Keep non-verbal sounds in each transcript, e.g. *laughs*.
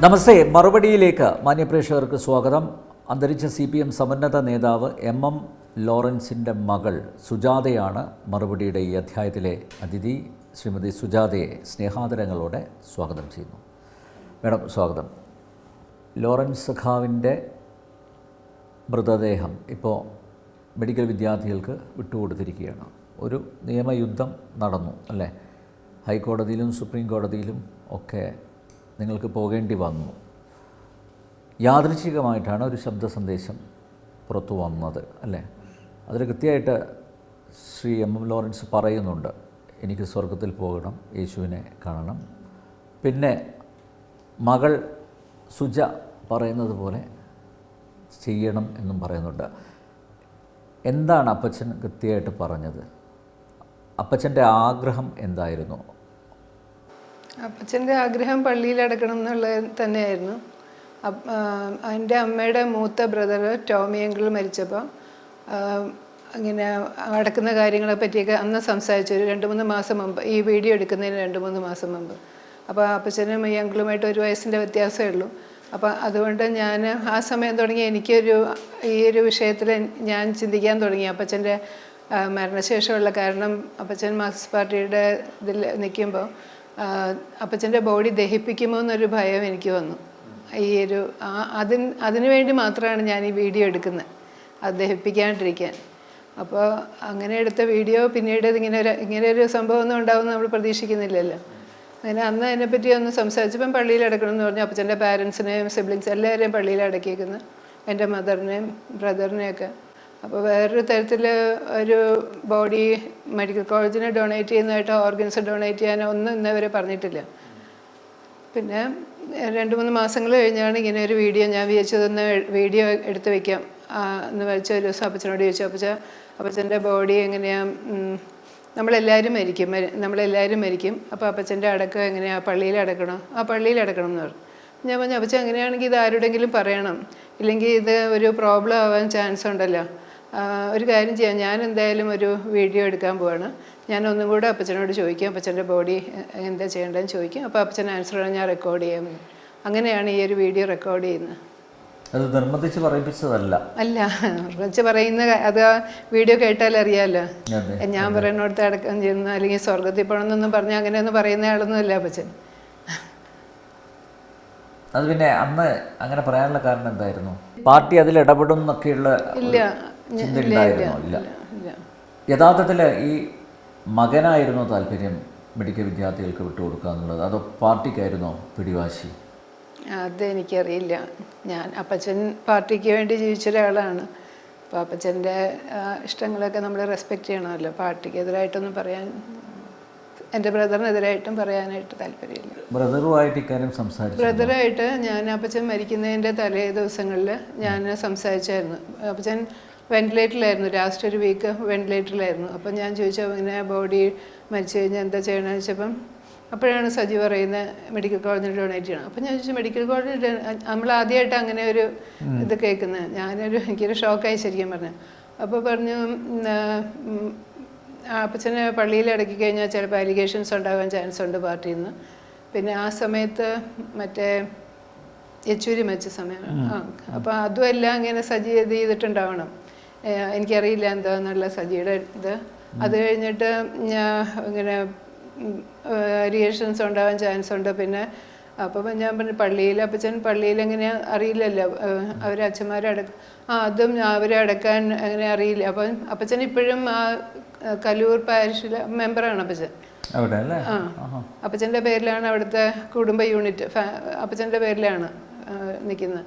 നമസ്തേ മറുപടിയിലേക്ക് മാന്യപ്രേക്ഷകർക്ക് സ്വാഗതം. അന്തരിച്ച C P M സമന്നത നേതാവ് എം എം ലോറൻസിന്റെ മകൾ സുജാതയാണ് മറുപടിയുടെ ഈ അധ്യായത്തിലെ അതിഥി. ശ്രീമതി സുജാതയെ സ്നേഹാദരങ്ങളോടെ സ്വാഗതം ചെയ്യുന്നു. മേഡം സ്വാഗതം. ലോറൻസ് സഖാവിന്റെ മൃതദേഹം ഇപ്പോൾ മെഡിക്കൽ വിദ്യാർത്ഥികൾക്ക് വിട്ടുകൊടുത്തിരിക്കുകയാണ്. ഒരു നിയമയുദ്ധം നടന്നു അല്ലേ? ഹൈക്കോടതിയിലും സുപ്രീം കോടതിയിലും ഒക്കെ നിങ്ങൾക്ക് പോകേണ്ടി വന്നു. യാദൃച്ഛികമായിട്ടാണ് ഒരു ശബ്ദ സന്ദേശം പുറത്തു വന്നത് അല്ലേ? അതിൽ കൃത്യമായിട്ട് ശ്രീ എം എം ലോറൻസ് പറയുന്നുണ്ട് എനിക്ക് സ്വർഗത്തിൽ പോകണം യേശുവിനെ കാണണം. പിന്നെ മകൾ സുജ പറയുന്നത് പോലെ ചെയ്യണം എന്നും പറയുന്നുണ്ട്. എന്താണ് അപ്പച്ചൻ കൃത്യമായിട്ട് പറഞ്ഞത്? അപ്പച്ചന്റെ ആഗ്രഹം എന്തായിരുന്നു? അപ്പച്ചന്റെ ആഗ്രഹം പള്ളിയിൽ അടക്കണം എന്നുള്ളത് തന്നെയായിരുന്നു. എന്റെ അമ്മയുടെ മൂത്ത ബ്രദർ ടോമി അങ്കിൾ മരിച്ചപ്പോൾ ഇങ്ങനെ അടക്കുന്ന കാര്യങ്ങളെ പറ്റിയൊക്കെ അന്ന് സംസാരിച്ചു. ഒരു രണ്ട് മൂന്ന് മാസം മുമ്പ് ഈ വീഡിയോ എടുക്കുന്നതിന് രണ്ട് മൂന്ന് മാസം മുമ്പ്. അപ്പോൾ അപ്പച്ചനും ഈ അങ്കിളുമായിട്ട് ഒരു വയസ്സിന്റെ വ്യത്യാസമേ ഉള്ളൂ. അപ്പോൾ അതുകൊണ്ട് ഞാൻ ആ സമയം തുടങ്ങി എനിക്കൊരു ഈ ഒരു വിഷയത്തിൽ ഞാൻ ചിന്തിക്കാൻ തുടങ്ങി. അപ്പച്ചന്റെ മരണശേഷമുള്ള കാരണം അപ്പച്ചൻ മാർക്സിസ്റ്റ് പാർട്ടിയുടെ ഇതിൽ നിൽക്കുമ്പോൾ അപ്പച്ചന്റെ ബോഡി ദഹിപ്പിക്കുമോ എന്നൊരു ഭയം എനിക്ക് വന്നു. ഈ ഒരു അതിന് അതിനു വേണ്ടി മാത്രമാണ് ഞാൻ ഈ വീഡിയോ എടുക്കുന്നത്. അത് ദഹിപ്പിക്കാണ്ടിരിക്കാൻ. അപ്പോൾ അങ്ങനെ എടുത്ത വീഡിയോ പിന്നീട് ഇതിങ്ങനെ ഒരു ഇങ്ങനെ ഒരു സംഭവം ഒന്നും ഉണ്ടാവുമെന്ന് നമ്മൾ പ്രതീക്ഷിക്കുന്നില്ലല്ലോ. അങ്ങനെ അന്ന് അതിനെപ്പറ്റി ഒന്ന് സംസാരിച്ചപ്പം പള്ളിയിൽ അടക്കണം എന്ന് പറഞ്ഞു അപ്പച്ചന്റെ പാരൻസിനെയും സിബ്ലിങ്സ് എല്ലാവരെയും പള്ളിയിൽ അടക്കിയേക്കുന്നു. എന്റെ മദറിനെയും ബ്രദറിനെയൊക്കെ അപ്പോൾ വേറൊരു തരത്തിൽ ഒരു ബോഡി മെഡിക്കൽ കോളേജിന് ഡൊണേറ്റ് ചെയ്യുന്നതായിട്ട് ഓർഗൻസ് ഡൊണേറ്റ് ചെയ്യാനോ ഒന്നും ഇന്നവരെ പറഞ്ഞിട്ടില്ല. പിന്നെ രണ്ട് മൂന്ന് മാസങ്ങൾ കഴിഞ്ഞാണ് ഇങ്ങനെ ഒരു വീഡിയോ ഞാൻ വിചാരിച്ചതൊന്ന് വീഡിയോ എടുത്ത് വെക്കാം. എന്ന് വെച്ച ഒരു ദിവസം അപ്പച്ചനോട് ചോദിച്ചു അപ്പച്ച അപ്പച്ചന്റെ ബോഡി എങ്ങനെയാണ് നമ്മളെല്ലാവരും മരിക്കും. മരി- നമ്മളെല്ലാവരും മരിക്കും. അപ്പോൾ അപ്പച്ചന്റെ അടക്കം എങ്ങനെയാണ് പള്ളിയിൽ അടക്കണോ? ആ പള്ളിയിൽ അടക്കണം എന്ന് പറഞ്ഞു. ഞാൻ പറഞ്ഞു അപ്പച്ച അങ്ങനെയാണെങ്കിൽ ഇത് ആരുടെങ്കിലും പറയണം. ഇല്ലെങ്കിൽ ഇത് ഒരു പ്രോബ്ലം ആവാൻ ചാൻസ് ഉണ്ടല്ലോ. ഒരു കാര്യം ചെയ്യാം. ഞാൻ എന്തായാലും ഒരു വീഡിയോ എടുക്കാൻ പോവാണ്. ഞാൻ ഒന്നും കൂടെ അപ്പച്ചനോട് ചോദിക്കാം. അപ്പച്ചന്റെ ബോഡി എന്താ ചെയ്യേണ്ടതെന്ന് ചോദിക്കും. അപ്പോൾ അപ്പച്ചൻ ആൻസർ ഞാൻ റെക്കോർഡ് ചെയ്യാം അങ്ങനെയാണ് ഈ ഒരു വീഡിയോ റെക്കോർഡ് ചെയ്യുന്നത്. അത് നിർബന്ധിച്ച് പറയിപ്പിച്ചതല്ല. അല്ല നിർബന്ധിച്ച് പറയുന്ന അത് വീഡിയോ കേട്ടാൽ അറിയാമല്ലോ ഞാൻ പറയുന്നിടത്ത് അടക്കം ചെയ്യുന്ന അല്ലെങ്കിൽ സ്വർഗത്തിൽ പോകണമെന്നൊന്നും പറഞ്ഞാൽ അങ്ങനെയൊന്നും പറയുന്ന ആളൊന്നുമല്ല അപ്പച്ചൻ. അത് പിന്നെ അന്ന് അങ്ങനെ പറയാനുള്ള കാരണം എന്തായിരുന്നു? പാർട്ടി അതിൽ ഇടപെടും എന്നൊക്കെയുള്ള ഇല്ല ചിന്ത ഉണ്ടായിരുന്നോ ഇല്ല യഥാർത്ഥത്തിൽ ഈ മകനായിരുന്നോ താല്പര്യം മെഡിക്കൽ വിദ്യാർത്ഥികൾക്ക് വിട്ടുകൊടുക്കുക എന്നുള്ളത് അതോ പാർട്ടിക്കായിരുന്നോ പിടിവാശി? അതെനിക്കറിയില്ല. ഞാൻ അപ്പച്ചൻ പാർട്ടിക്ക് വേണ്ടി ജീവിച്ച ഒരാളാണ് അപ്പോൾ അപ്പച്ചന്റെ ഇഷ്ടങ്ങളൊക്കെ നമ്മൾ റെസ്പെക്റ്റ് ചെയ്യണമല്ലോ. പാർട്ടിക്ക് എതിരായിട്ടൊന്നും പറയാൻ എന്റെ ബ്രദറിനെതിരായിട്ടും പറയാനായിട്ട് താല്പര്യമില്ല. ബ്രദറുമായിട്ട് ഇക്കാര്യം സംസാരിച്ചു ബ്രദറായിട്ട് ഞാൻ അപ്പച്ചൻ മരിക്കുന്നതിന്റെ തലേ ദിവസങ്ങളിൽ ഞാൻ സംസാരിച്ചായിരുന്നു. അപ്പച്ചൻ വെന്റിലേറ്ററിലായിരുന്നു ലാസ്റ്റ് ഒരു വീക്ക് വെന്റിലേറ്ററിലായിരുന്നു അപ്പം ഞാൻ ചോദിച്ചു ഇങ്ങനെ ബോഡി മരിച്ചു കഴിഞ്ഞാൽ എന്താ ചെയ്യണമെന്ന് വെച്ചപ്പം അപ്പോഴാണ് സജി പറയുന്നത് മെഡിക്കൽ കോളേജിൽ ഡൊണേറ്റ് ചെയ്യണം. അപ്പം ഞാൻ ചോദിച്ചു മെഡിക്കൽ കോളേജിൽ നമ്മൾ ആദ്യമായിട്ട് അങ്ങനെ ഒരു ഇത് കേൾക്കുന്നത് ഞാനൊരു എനിക്കൊരു ഷോക്കായി ശരിക്കും പറഞ്ഞു. അപ്പോൾ പറഞ്ഞു അപ്പച്ചനെ പള്ളിയിൽ അടക്കി കഴിഞ്ഞാൽ ചിലപ്പോൾ അലിഗേഷൻസ് ഉണ്ടാകാൻ ചാൻസ് ഉണ്ട് പാർട്ടിയിൽ നിന്ന് പിന്നെ ആ സമയത്ത് മറ്റേ യെച്ചൂരി മരിച്ച സമയമാണ് ആ അപ്പോൾ അതും എല്ലാം ഇങ്ങനെ സജി ഇത് ചെയ്തിട്ടുണ്ടാവണം. എനിക്കറിയില്ല എന്താന്നുള്ള സജിയുടെ ഇത്. അത് കഴിഞ്ഞിട്ട് ഞാൻ ഇങ്ങനെ റിയേഷൻസ് ഉണ്ടാവാൻ ചാൻസ് ഉണ്ട്. പിന്നെ അപ്പം ഞാൻ പറഞ്ഞു പള്ളിയിൽ അപ്പച്ചൻ പള്ളിയിൽ എങ്ങനെ അറിയില്ലല്ലോ അവർ അച്ഛന്മാരെ അടക്ക ആ അതും അവരെ അടക്കാൻ അങ്ങനെ അറിയില്ല. അപ്പം അപ്പച്ചൻ ഇപ്പോഴും ആ കലൂർ പാരിഷിലെ മെമ്പറാണ് അപ്പച്ചൻ. ആ. അപ്പച്ചന്റെ പേരിലാണ് അവിടുത്തെ കുടുംബ യൂണിറ്റ് അപ്പച്ചന്റെ അപ്പച്ചന്റെ പേരിലാണ് നിൽക്കുന്നത്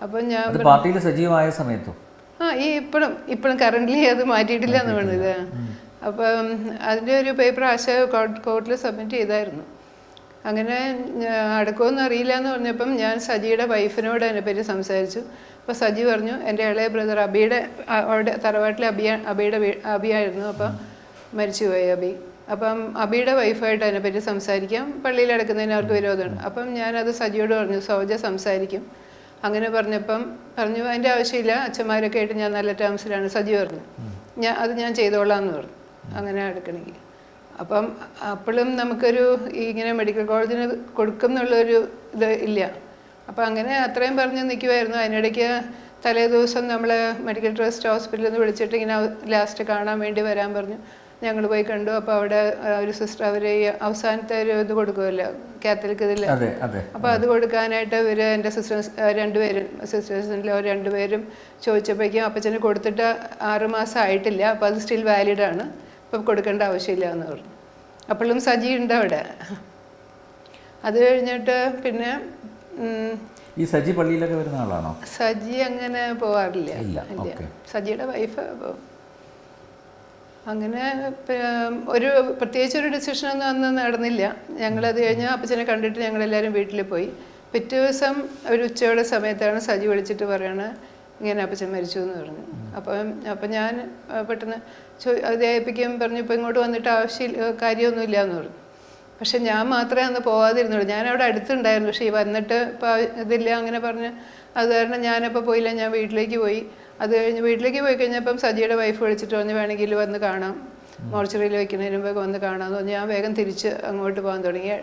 അപ്പം ഞാൻ പാർട്ടിയിൽ സജീവമായ സമയത്തും? ആ ഈ ഇപ്പോഴും ഇപ്പോഴും കറന്റ്ലി അത് മാറ്റിയിട്ടില്ല എന്ന് ഇത് അപ്പം അതിന്റെ ഒരു പേപ്പർ ആശ കോർട്ടിൽ സബ്മിറ്റ് ചെയ്തായിരുന്നു. അങ്ങനെ അടക്കമൊന്നും അറിയില്ല എന്ന് പറഞ്ഞപ്പം ഞാൻ സജിയുടെ വൈഫിനോട് അതിനെപ്പറ്റി സംസാരിച്ചു. അപ്പോൾ സജി പറഞ്ഞു എന്റെ ഇളയ ബ്രദർ അബിയുടെ അവിടെ തറവാട്ടിലെ അബിയ അബിയുടെ അബിയായിരുന്നു അപ്പം മരിച്ചുപോയി അബി. അപ്പം അബിയുടെ വൈഫായിട്ട് അതിനെപ്പറ്റി സംസാരിക്കാം. പള്ളിയിൽ അടക്കുന്നതിന് അവർക്ക് വിരോധമുണ്ട്. അപ്പം ഞാനത് സജിയോട് പറഞ്ഞു സൗജ സംസാരിക്കും. അങ്ങനെ പറഞ്ഞപ്പം പറഞ്ഞു അതിന്റെ ആവശ്യമില്ല അച്ഛന്മാരൊക്കെ ആയിട്ട് ഞാൻ നല്ല ടേംസിലാണ് സജി പറഞ്ഞു. ഞാൻ അത് ഞാൻ ചെയ്തോളാം എന്ന് പറഞ്ഞു. അങ്ങനെ എടുക്കണമെങ്കിൽ അപ്പം അപ്പോഴും നമുക്കൊരു ഇങ്ങനെ മെഡിക്കൽ കോളേജിന് കൊടുക്കും എന്നുള്ളൊരു ഇത് ഇല്ല. അപ്പം അങ്ങനെ അത്രയും പറഞ്ഞ് നിൽക്കുമായിരുന്നു അതിനിടയ്ക്ക് തലേ ദിവസം നമ്മൾ മെഡിക്കൽ ട്രസ്റ്റ് ഹോസ്പിറ്റലിൽ നിന്ന് വിളിച്ചിട്ട് ഇങ്ങനെ ലാസ്റ്റ് കാണാൻ വേണ്ടി വരാൻ പറഞ്ഞു. ഞങ്ങൾ പോയി കണ്ടു. അപ്പോൾ അവിടെ ഒരു സിസ്റ്റർ അവർ അവസാനത്തെ ഒരു ഇത് കൊടുക്കുമല്ലോ കാത്തലിക് ഇതിൽ അപ്പോൾ അത്. കൊടുക്കാനായിട്ട് ഇവർ എന്റെ സിസ്റ്റേഴ്സ് രണ്ടുപേരും സിസ്റ്റേഴ്സിന്റെ അവർ രണ്ടുപേരും ചോദിച്ചപ്പോഴേക്കും അപ്പച്ചന് കൊടുത്തിട്ട് ആറുമാസം ആയിട്ടില്ല. അപ്പോൾ അത് സ്റ്റിൽ വാലിഡ് ആണ്. അപ്പോൾ കൊടുക്കേണ്ട ആവശ്യമില്ല എന്ന് പറഞ്ഞു. അപ്പോഴും സജി ഉണ്ട് അവിടെ. അത് കഴിഞ്ഞിട്ട് പിന്നെ ഈ സജി പള്ളിയിലൊക്കെ വരുന്ന ആളാണോ? സജി അങ്ങനെ പോവാറില്ല. സജിയുടെ വൈഫ് അങ്ങനെ ഒരു പ്രത്യേകിച്ച് ഒരു ഡിസിഷനൊന്നും അന്ന് നടന്നില്ല. ഞങ്ങളത് കഴിഞ്ഞ് അപ്പച്ചനെ കണ്ടിട്ട് ഞങ്ങളെല്ലാവരും വീട്ടിൽ പോയി. പിറ്റേ ദിവസം ഒരു ഉച്ചയുടെ സമയത്താണ് സജി വിളിച്ചിട്ട് പറയണ ഇങ്ങനെ അപ്പച്ചൻ മരിച്ചു എന്ന് പറഞ്ഞു. അപ്പം അപ്പം ഞാൻ പെട്ടെന്ന് ചോ അത് ഏൽപ്പിക്കും പറഞ്ഞു ഇപ്പം ഇങ്ങോട്ട് വന്നിട്ട് ആവശ്യമില്ല കാര്യമൊന്നുമില്ല എന്ന് പറഞ്ഞു. പക്ഷെ ഞാൻ മാത്രമേ അന്ന് പോകാതിരുന്നുള്ളൂ ഞാൻ അവിടെ അടുത്തുണ്ടായിരുന്നു. പക്ഷേ ഈ വന്നിട്ട് ഇപ്പം ഇതില്ല അങ്ങനെ പറഞ്ഞ് അത് കാരണം ഞാനപ്പോൾ പോയില്ല ഞാൻ വീട്ടിലേക്ക് പോയി. അത് കഴിഞ്ഞ് വീട്ടിലേക്ക് പോയി കഴിഞ്ഞപ്പം സജിയുടെ വൈഫ് വിളിച്ചിട്ട് പറഞ്ഞ് വേണമെങ്കിൽ വന്ന് കാണാം. മോർച്ചറിയിൽ വെക്കുന്നതിന് മുമ്പ് വന്ന് കാണാമെന്ന് പറഞ്ഞ് ഞാൻ വേഗം തിരിച്ച് അങ്ങോട്ട് പോകാൻ തുടങ്ങി.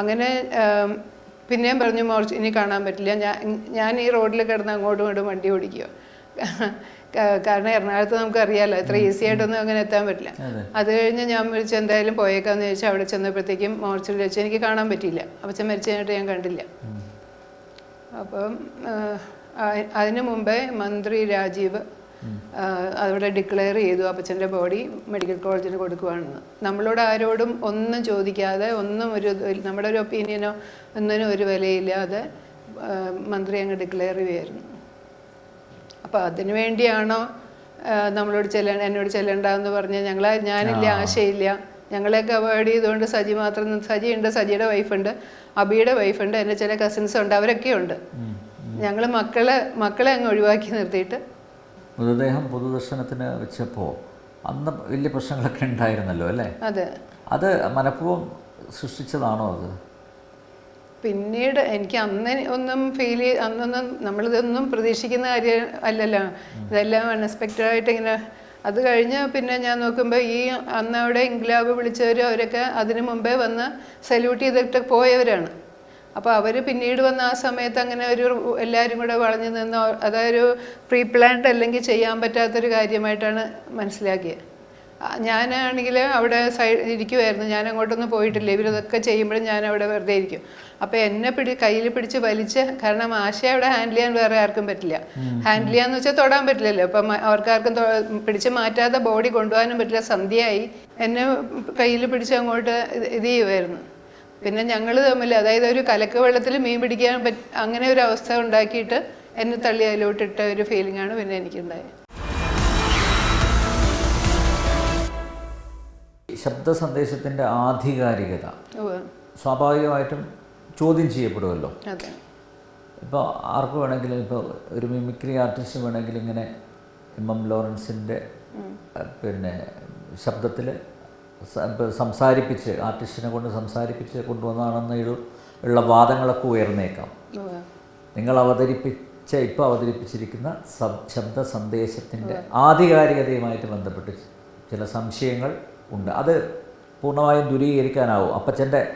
അങ്ങനെ പിന്നെയും പറഞ്ഞു മോർച്ച് ഇനി കാണാൻ പറ്റില്ല. ഞാൻ ഞാൻ ഈ റോഡിൽ കിടന്ന് അങ്ങോട്ടും ഇങ്ങോട്ടും വണ്ടി ഓടിക്കുക കാരണം എറണാകുളത്ത് നമുക്കറിയാലോ ഇത്ര ഈസി ആയിട്ടൊന്നും അങ്ങനെ എത്താൻ പറ്റില്ല. അതെ. കഴിഞ്ഞ് ഞാൻ വിളിച്ച് എന്തായാലും പോയേക്കാന്ന് ചോദിച്ചാൽ അവിടെ ചെന്നപ്പോഴത്തേക്കും മോർച്ചറിൽ വെച്ച് എനിക്ക് കാണാൻ പറ്റിയില്ല. അപ്പച്ചൻ മരിച്ചതിനായിട്ട് ഞാൻ കണ്ടില്ല. അപ്പം അതിന് മുമ്പേ മന്ത്രി രാജീവ് അവിടെ ഡിക്ലെയർ ചെയ്തു അപ്പച്ചന്റെ ബോഡി മെഡിക്കൽ കോളേജിന് കൊടുക്കുവാണെന്ന്. നമ്മളോട് ആരോടും ഒന്നും ചോദിക്കാതെ ഒന്നും ഒരു നമ്മുടെ ഒരു ഒപ്പീനിയനോ ഒന്നിനും ഒരു വിലയില്ലാതെ മന്ത്രി അങ്ങ് ഡിക്ലെയർ ചെയ്യുമായിരുന്നു അപ്പോൾ അതിനു വേണ്ടിയാണോ നമ്മളോട് ചെല്ലണ്ട എന്നോട് ചെല്ലണ്ടെന്ന് പറഞ്ഞ് ഞങ്ങൾ ഞാനില്ല ആശയില്ല. ഞങ്ങളെയൊക്കെ അവോയ്ഡ് ചെയ്തുകൊണ്ട് സജി മാത്രം സജി ഉണ്ട് സജിയുടെ വൈഫുണ്ട് അബിയുടെ വൈഫുണ്ട് എന്റെ ചില കസിൻസ് ഉണ്ട് അവരൊക്കെ ഉണ്ട്. ഞങ്ങൾ മക്കളെ മക്കളെ അങ്ങ് ഒഴിവാക്കി നിർത്തിയിട്ട്. മൃതദേഹം പൊതുദർശനത്തിന് വെച്ചപ്പോൾ അന്ന് വലിയ പ്രശ്നങ്ങളൊക്കെ ഉണ്ടായിരുന്നല്ലോ അല്ലേ? അതെ. അത് മനഃപൂർവം സൃഷ്ടിച്ചതാണോ അത്? പിന്നീട് എനിക്ക് അന്ന് ഒന്നും ഫീൽ ചെയ്ത് അന്നൊന്നും നമ്മളിതൊന്നും പ്രതീക്ഷിക്കുന്ന കാര്യം അല്ലല്ലോ. ഇതെല്ലാം അൺഎക്സ്പെക്റ്റഡ് ആയിട്ട് ഇങ്ങനെ അത് കഴിഞ്ഞ് പിന്നെ ഞാൻ നോക്കുമ്പോൾ ഈ അന്ന് അവിടെ ഇംഗ്ലാബ് വിളിച്ചവർ അവരൊക്കെ അതിനു മുമ്പേ വന്ന് സല്യൂട്ട് ചെയ്തിട്ട് പോയവരാണ്. അപ്പോൾ അവർ പിന്നീട് വന്ന ആ സമയത്ത് അങ്ങനെ ഒരു എല്ലാവരും കൂടെ വളഞ്ഞു നിന്ന് അതൊരു പ്രീ പ്ലാൻഡ് അല്ലെങ്കിൽ ചെയ്യാൻ പറ്റാത്തൊരു കാര്യമായിട്ടാണ് മനസ്സിലാക്കിയത് ഞാനാണെങ്കിൽ അവിടെ സൈഡ് ഇരിക്കുമായിരുന്നു ഞാൻ അങ്ങോട്ടൊന്നും പോയിട്ടില്ല ഇവരിതൊക്കെ ചെയ്യുമ്പോഴും ഞാൻ അവിടെ വെറുതെ ഇരിക്കും. അപ്പോൾ എന്നെ പിടി കയ്യിൽ പിടിച്ച് വലിച്ച് കാരണം ആശയ അവിടെ ഹാൻഡിൽ ചെയ്യാൻ വേറെ ആർക്കും പറ്റില്ല. ഹാൻഡിൽ ചെയ്യാന്ന് വെച്ചാൽ തൊടാൻ പറ്റില്ലല്ലോ. അപ്പം അവർക്കാർക്കും പിടിച്ച് മാറ്റാതെ ബോഡി കൊണ്ടുപോകാനും പറ്റില്ല. സന്ധ്യയായി. എന്നെ കയ്യിൽ പിടിച്ച് അങ്ങോട്ട് ഇത് ചെയ്യുമായിരുന്നു പിന്നെ ഞങ്ങൾ തമ്മിൽ അതായത് ഒരു കലക്ക വെള്ളത്തിൽ മീൻ പിടിക്കാൻ പറ്റ അങ്ങനെ ഒരു അവസ്ഥ ഉണ്ടാക്കിയിട്ട് എന്നെ തള്ളി അതിലോട്ടിട്ട ഒരു ഫീലിംഗ് ആണ് പിന്നെ എനിക്കുണ്ടായത് ശബ്ദ സന്ദേശത്തിന്റെ ആധികാരികത. സ്വാഭാവികമായിട്ടും ചോദ്യം ചെയ്യപ്പെടുമല്ലോ ഇപ്പോൾ ആർക്ക് വേണമെങ്കിലും ഇപ്പോൾ ഒരു മിമിക്രി ആർട്ടിസ്റ്റ് വേണമെങ്കിൽ ഇങ്ങനെ എം എം ലോറൻസിന്റെ പിന്നെ ശബ്ദത്തിൽ സംസാരിപ്പിച്ച് ആർട്ടിസ്റ്റിനെ കൊണ്ട് സംസാരിപ്പിച്ച് കൊണ്ടുവന്നതാണെന്ന് ഉള്ള- വാദങ്ങളൊക്കെ ഉയർന്നേക്കാം. നിങ്ങൾ അവതരിപ്പിച്ച ഇപ്പോൾ അവതരിപ്പിച്ചിരിക്കുന്ന ശബ്ദ സന്ദേശത്തിന്റെ ആധികാരികതയുമായിട്ട് ബന്ധപ്പെട്ട് ചില സംശയങ്ങൾ ഉണ്ട്. അത് പൂർണമായും ദൂരീകരിക്കാനാവും. അപ്പച്ചന്റെ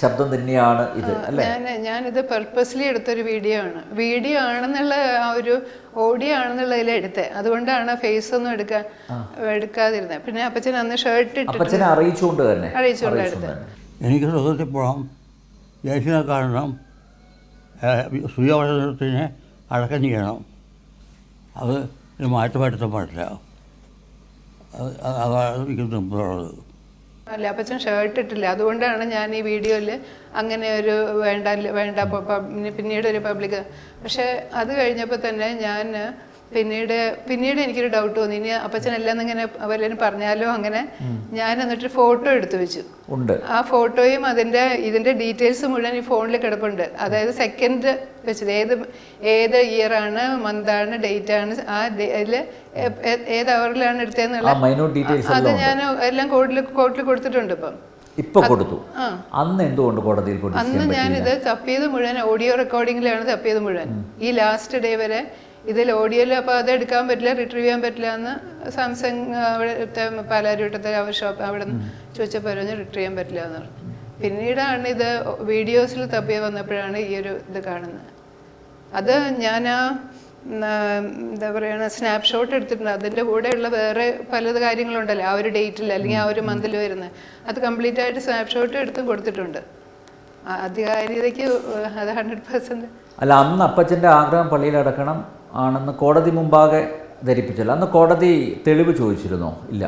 ശബ്ദം തന്നെയാണ് ഇത് അല്ലേ? ഞാൻ ഞാനിത് പെർപ്പസ്ലി എടുത്തൊരു വീഡിയോ ആണ്. വീഡിയോ ആണെന്നുള്ള ആ ഒരു ഓഡിയോ ആണെന്നുള്ളതിൽ എടുത്തത് അതുകൊണ്ടാണ് ഫേസ് ഒന്നും എടുക്കാൻ എടുക്കാതിരുന്നത് പിന്നെ അപ്പച്ചൻ അന്ന് ഷർട്ട് ഇട്ട് അപ്പച്ചനെ അറിയിച്ചുകൊണ്ട് തന്നെ. അറിയിച്ചുകൊണ്ട് എനിക്ക് സുഖത്തിൽ പോകാം ദേശീയ കാരണം സുയവസരത്തിന് അടക്കം ചെയ്യണം. അത് മാറ്റം വരുത്താൻ പാടില്ല. അത് അത് അതാണ് എനിക്ക് നിർബന്ധമുള്ളത്. അല്ല അപ്പച്ചൻ ഷർട്ട് ഇട്ടില്ല അതുകൊണ്ടാണ് ഞാൻ ഈ വീഡിയോയിൽ അങ്ങനെ ഒരു വേണ്ട വേണ്ട പിന്നീട് ഒരു പബ്ലിക് പക്ഷേ അത് കഴിഞ്ഞപ്പോൾ തന്നെ ഞാൻ പിന്നീട് പിന്നീട് എനിക്കൊരു ഡൗട്ട് തോന്നി. ഇനി അപ്പച്ചൻ എല്ലാം ഇങ്ങനെ വല്ലതും പറഞ്ഞാലോ അങ്ങനെ. ഞാൻ എന്നിട്ട് ഫോട്ടോ എടുത്തു വെച്ചു. ആ ഫോട്ടോയും അതിന്റെ ഇതിന്റെ ഡീറ്റെയിൽസ് മുഴുവൻ ഈ ഫോണിൽ കിടപ്പുണ്ട്. അതായത് സെക്കൻഡ് വെച്ചത്. ഏത് ഏത് ഇയർ ആണ് മന്ത് ആണ് ഡേറ്റ് ആണ് ആ അതിൽ ഏത് അവറിലാണ് എടുത്തതെന്നുള്ള അത് ഞാൻ എല്ലാം കോർട്ടിൽ കോർട്ടിൽ കൊടുത്തിട്ടുണ്ട് ഇപ്പം. ഇപ്പൊ കൊടുത്തു. അന്ന് എന്തുകൊണ്ട് കോടതിയിൽ അന്ന് ഞാനിത് തപ്പിയത് മുഴുവൻ ഓഡിയോ റെക്കോർഡിങ്ങിലാണ് തപ്പിയത് മുഴുവൻ. ഈ ലാസ്റ്റ് ഡേ വരെ ഇതിൽ ഓഡിയോയിൽ അപ്പോൾ അത് എടുക്കാൻ പറ്റില്ല റിട്രീവ് ചെയ്യാൻ പറ്റില്ല എന്ന് സാംസങ് അവിടുത്തെ പാലാരിവട്ടത്തെ അവർ ഷോപ്പ് അവിടെ നിന്ന് ചോദിച്ചപ്പോൾ പറഞ്ഞു റിട്രീവ് ചെയ്യാൻ പറ്റില്ല എന്ന് പറഞ്ഞു. പിന്നീടാണ് ഇത് വീഡിയോസിൽ തപ്പി വന്നപ്പോഴാണ് ഈ ഒരു ഇത് കാണുന്നത്. അത് ഞാൻ ആ എന്താ പറയുക സ്നാപ്ഷോട്ട് എടുത്തിട്ടുണ്ട്. അതിന്റെ കൂടെയുള്ള വേറെ പല കാര്യങ്ങളുണ്ടല്ലോ ആ ഒരു ഡേറ്റിൽ അല്ലെങ്കിൽ ആ ഒരു മന്തിൽ വരുന്നത്. അത് കംപ്ലീറ്റ് ആയിട്ട് സ്നാപ്ഷോട്ട് എടുത്ത് കൊടുത്തിട്ടുണ്ട്. അധികാരിതയ്ക്ക് അത് ഹൺഡ്രഡ് പെർസെന്റ് അല്ല അന്ന് അപ്പച്ചന്റെ ആഗ്രഹം പള്ളിയിൽ അടക്കണം. ആണെന്ന് കോടതി മുമ്പാകെ ധരിപ്പിച്ചല്ലോ. അന്ന് കോടതി തെളിവ് ചോദിച്ചിരുന്നോ? ഇല്ല.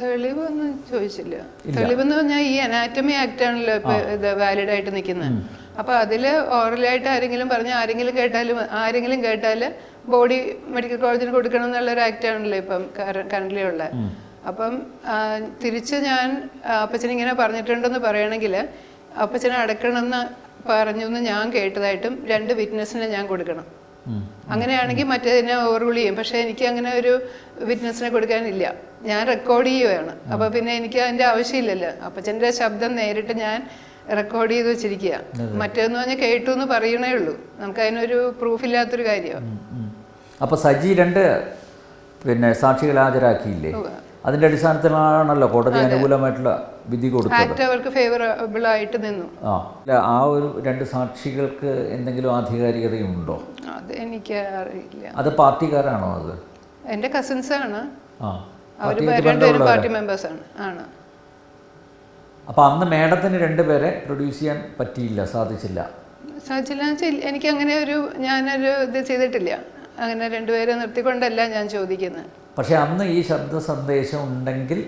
തെളിവൊന്നും ചോദിച്ചില്ല. തെളിവെന്ന് പറഞ്ഞാൽ ഈ അനാറ്റമി ആക്ട് ആണല്ലോ ഇപ്പൊ ഇത് വാലിഡ് ആയിട്ട് നിൽക്കുന്നത് അപ്പൊ അതിൽ ഓറലായിട്ട് ആരെങ്കിലും പറഞ്ഞ ആരെങ്കിലും കേട്ടാലും ആരെങ്കിലും കേട്ടാൽ ബോഡി മെഡിക്കൽ കോളേജിന് കൊടുക്കണം എന്നുള്ള ഒരു ആക്ട് ആണല്ലോ ഇപ്പം കറന്റ് ഉള്ള. അപ്പം തിരിച്ച് ഞാൻ അപ്പച്ചൻ ഇങ്ങനെ പറഞ്ഞിട്ടുണ്ടെന്ന് പറയണമെങ്കിൽ അപ്പച്ചനെ അടക്കണമെന്ന് പറഞ്ഞു എന്ന് ഞാൻ കേട്ടതായിട്ടും രണ്ട് വിറ്റ്നസിനെ ഞാൻ കൊടുക്കണം. അങ്ങനെയാണെങ്കിൽ മറ്റേതിനെ ഓവർറൂൾ ചെയ്യും. പക്ഷേ എനിക്ക് അങ്ങനെ ഒരു വിറ്റ്നസിനെ കൊടുക്കാനില്ല. ഞാൻ റെക്കോർഡ് ചെയ്യുകയാണ് അപ്പോൾ പിന്നെ എനിക്ക് അതിന്റെ ആവശ്യമില്ലല്ലോ. അപ്പച്ചന്റെ ശബ്ദം നേരിട്ട് ഞാൻ റെക്കോർഡ് ചെയ്ത് വെച്ചിരിക്കുക. മറ്റേന്ന് പറഞ്ഞാൽ കേട്ടു എന്ന് പറയണേ ഉള്ളൂ. നമുക്ക് അതിനൊരു പ്രൂഫ് പ്രൂഫില്ലാത്തൊരു കാര്യമാണ്. അപ്പൊ സജി രണ്ട് പിന്നെ സാക്ഷികൾ ഹാജരാക്കിയില്ലേ? അതിന്റെ അടിസ്ഥാനത്തിലാണല്ലോ കോടതി അനുകൂലമായിട്ടുള്ള വിധി കൊടുത്തത്. അവർക്ക് ഫേവറബിൾ ആയിട്ട് നിന്നു. ആ ആ ഒരു രണ്ട് സാക്ഷികൾക്ക് എന്തെങ്കിലും ആധികാരികതയുണ്ടോ? അത് എനിക്ക് അറിയില്ല. അത് പാർട്ടിക്കാരാണോ അത്? എന്റെ കസിൻസ് ആണ്. അവർ രണ്ടുപേരും പാർട്ടി മെമ്പേഴ്സ് ആണ് ആണ്. അപ്പോൾ അന്ന് മേഡത്തിന് രണ്ടുപേരെ പ്രൊഡ്യൂസ് ചെയ്യാൻ പറ്റിയില്ല സാധിച്ചില്ല. സാധിച്ചില്ല എനിക്ക് അങ്ങനെ ഒരു ഞാനൊരു ഇത് ചെയ്തിട്ടില്ല. അങ്ങനെ രണ്ടുപേരെ നിർത്തിക്കൊണ്ടല്ല ഞാൻ ചോദിക്കുന്നത് പക്ഷേ അന്ന് ഈ ശബ്ദ സന്ദേശം ഉണ്ടെങ്കിൽ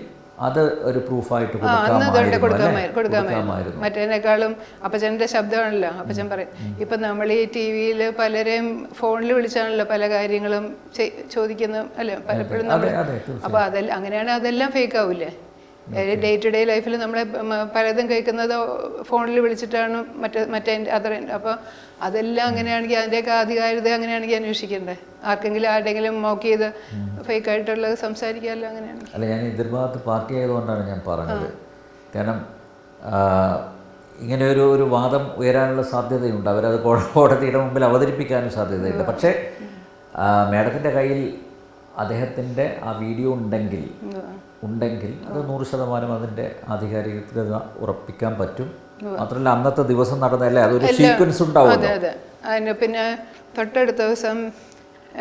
അത് ഒരു പ്രൂഫായിട്ട് കൊടുക്കാമായിരുന്നു മറ്റേനേക്കാളും അപ്പച്ചന്റെ ശബ്ദമാണല്ലോ അപ്പച്ചൻ പറയും. ഇപ്പൊ നമ്മൾ ഈ ടി വിയിൽ പലരെയും ഫോണിൽ വിളിച്ചാണല്ലോ പല കാര്യങ്ങളും ചോദിക്കുന്നു അല്ലേ? പലപ്പോഴും നമ്മൾ അപ്പൊ അതെല്ലാം അങ്ങനെയാണെങ്കിൽ അതെല്ലാം ഫേക്ക് ആവൂലേ ഡേ ടു ഡേ ലൈഫിൽ നമ്മൾ പലതും കേൾക്കുന്നത് ഫോണിൽ വിളിച്ചിട്ടാണ് മറ്റേ മറ്റേ അതർ അപ്പോൾ അതെല്ലാം അങ്ങനെയാണെങ്കിൽ അതിന്റെയൊക്കെ ആധികാരികത അങ്ങനെയാണെങ്കിൽ അന്വേഷിക്കണ്ടേ? ആർക്കെങ്കിലും ആരുടെങ്കിലും മോക്ക് ചെയ്ത് ഫേക്ക് ആയിട്ടുള്ളത് സംസാരിക്കാമല്ലോ അങ്ങനെയാണ് അല്ല ഞാൻ എതിർഭാഗത്ത് പാർട്ടി ആയതുകൊണ്ടാണ് ഞാൻ പറഞ്ഞത്. കാരണം ഇങ്ങനെ ഒരു ഒരു വാദം ഉയരാനുള്ള സാധ്യതയുണ്ട്. അവരത് കോടതിയുടെ മുമ്പിൽ അവതരിപ്പിക്കാനും സാധ്യതയുണ്ട്. പക്ഷേ മേഡത്തിന്റെ കയ്യിൽ അദ്ദേഹത്തിന്റെ ആ വീഡിയോ ഉണ്ടെങ്കിൽ ഉണ്ടെങ്കിൽ അത് നൂറ് ശതമാനം അതിന്റെ ആധികാരികത ഉറപ്പിക്കാൻ പറ്റും. മാത്രമല്ല അന്നത്തെ ദിവസം നടന്നല്ലേ അതൊരു സീക്വൻസ് ഉണ്ടാവും പിന്നെ തൊട്ടടുത്ത ദിവസം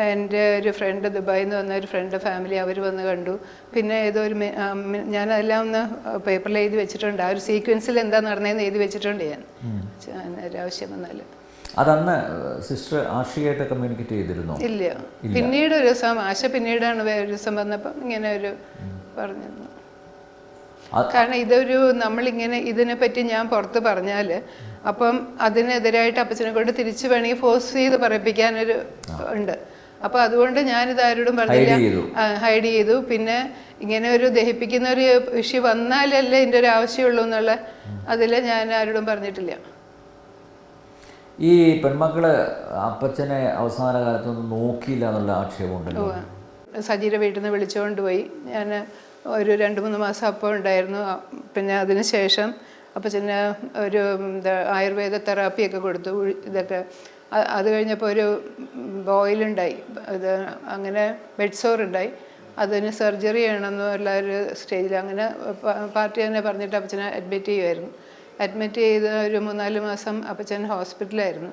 എന്റെ ഒരു ഫ്രണ്ട് ദുബായിൽ നിന്ന് വന്ന ഒരു ഫ്രണ്ട് ഫാമിലി അവർ വന്ന് കണ്ടു. പിന്നെ ഏതോ ഒരു ഞാൻ അതെല്ലാം മെ- ഞാനതെല്ലാം ഒന്ന് പേപ്പറിൽ എഴുതി വെച്ചിട്ടുണ്ട്. ആ ഒരു സീക്വൻസിൽ എന്താ നടന്നതെന്ന് എഴുതി വെച്ചിട്ടുണ്ട് ഞാൻ. ഞാൻ ഒരാവശ്യം വന്നാൽ അതന്ന് സിസ്റ്റർ ആഷിയായിട്ട് കമ്മ്യൂണിക്കേറ്റ് ചെയ്തിരുന്നു? ഇല്ല. പിന്നീട് ഒരു ദിവസം ആശ പിന്നീടാണ് ഒരു ദിവസം വന്നപ്പം ഇങ്ങനെ ഒരു അത് കാരണം ഇതൊരു നമ്മളിങ്ങനെ ഇതിനെപ്പറ്റി ഞാൻ പുറത്ത് പറഞ്ഞാൽ അപ്പം അതിനെതിരായിട്ട് അപ്പച്ചനെ കൊണ്ട് തിരിച്ചു വേണമെങ്കിൽ ഫോഴ്സ് ചെയ്ത് പറയിപ്പിക്കാനൊരു ഉണ്ട്. അപ്പോൾ അതുകൊണ്ട് ഞാനിത് ആരോടും പറഞ്ഞില്ല. ഹൈഡ് ചെയ്തു. പിന്നെ ഇങ്ങനെ ഒരു ദഹിപ്പിക്കുന്ന ഒരു വിഷയം വന്നാലല്ലേ എന്റെ ഒരു ആവശ്യമുള്ളൂ എന്നുള്ള അതിൽ ഞാൻ ആരോടും പറഞ്ഞിട്ടില്ല. ഈ പെൺമക്കൾ അപ്പച്ചനെ അവസാന കാലത്തൊന്നും നോക്കിയില്ല എന്നുള്ള ആക്ഷേപമുണ്ടല്ലോ. സജീരെ വീട്ടിൽ നിന്ന് വിളിച്ചുകൊണ്ട് പോയി. ഞാൻ ഒരു രണ്ട് മൂന്ന് മാസം അപ്പം ഉണ്ടായിരുന്നു. പിന്നെ അതിന് ശേഷം അപ്പച്ചന് ഒരു എന്താ ആയുർവേദ തെറാപ്പിയൊക്കെ കൊടുത്തു. ഇതൊക്കെ. അത് കഴിഞ്ഞപ്പോൾ ഒരു ബോയിലുണ്ടായി അത് അങ്ങനെ ബെഡ് സോർ ഉണ്ടായി. അതിന് സർജറി ചെയ്യണമെന്നുള്ള ഒരു സ്റ്റേജിൽ അങ്ങനെ പാർട്ടി തന്നെ പറഞ്ഞിട്ട് അപ്പച്ചനെ അഡ്മിറ്റ് ചെയ്യുമായിരുന്നു അഡ്മിറ്റ് ചെയ്ത് ഒരു മൂന്നാൽ മാസം അപ്പച്ചൻ ഹോസ്പിറ്റലായിരുന്നു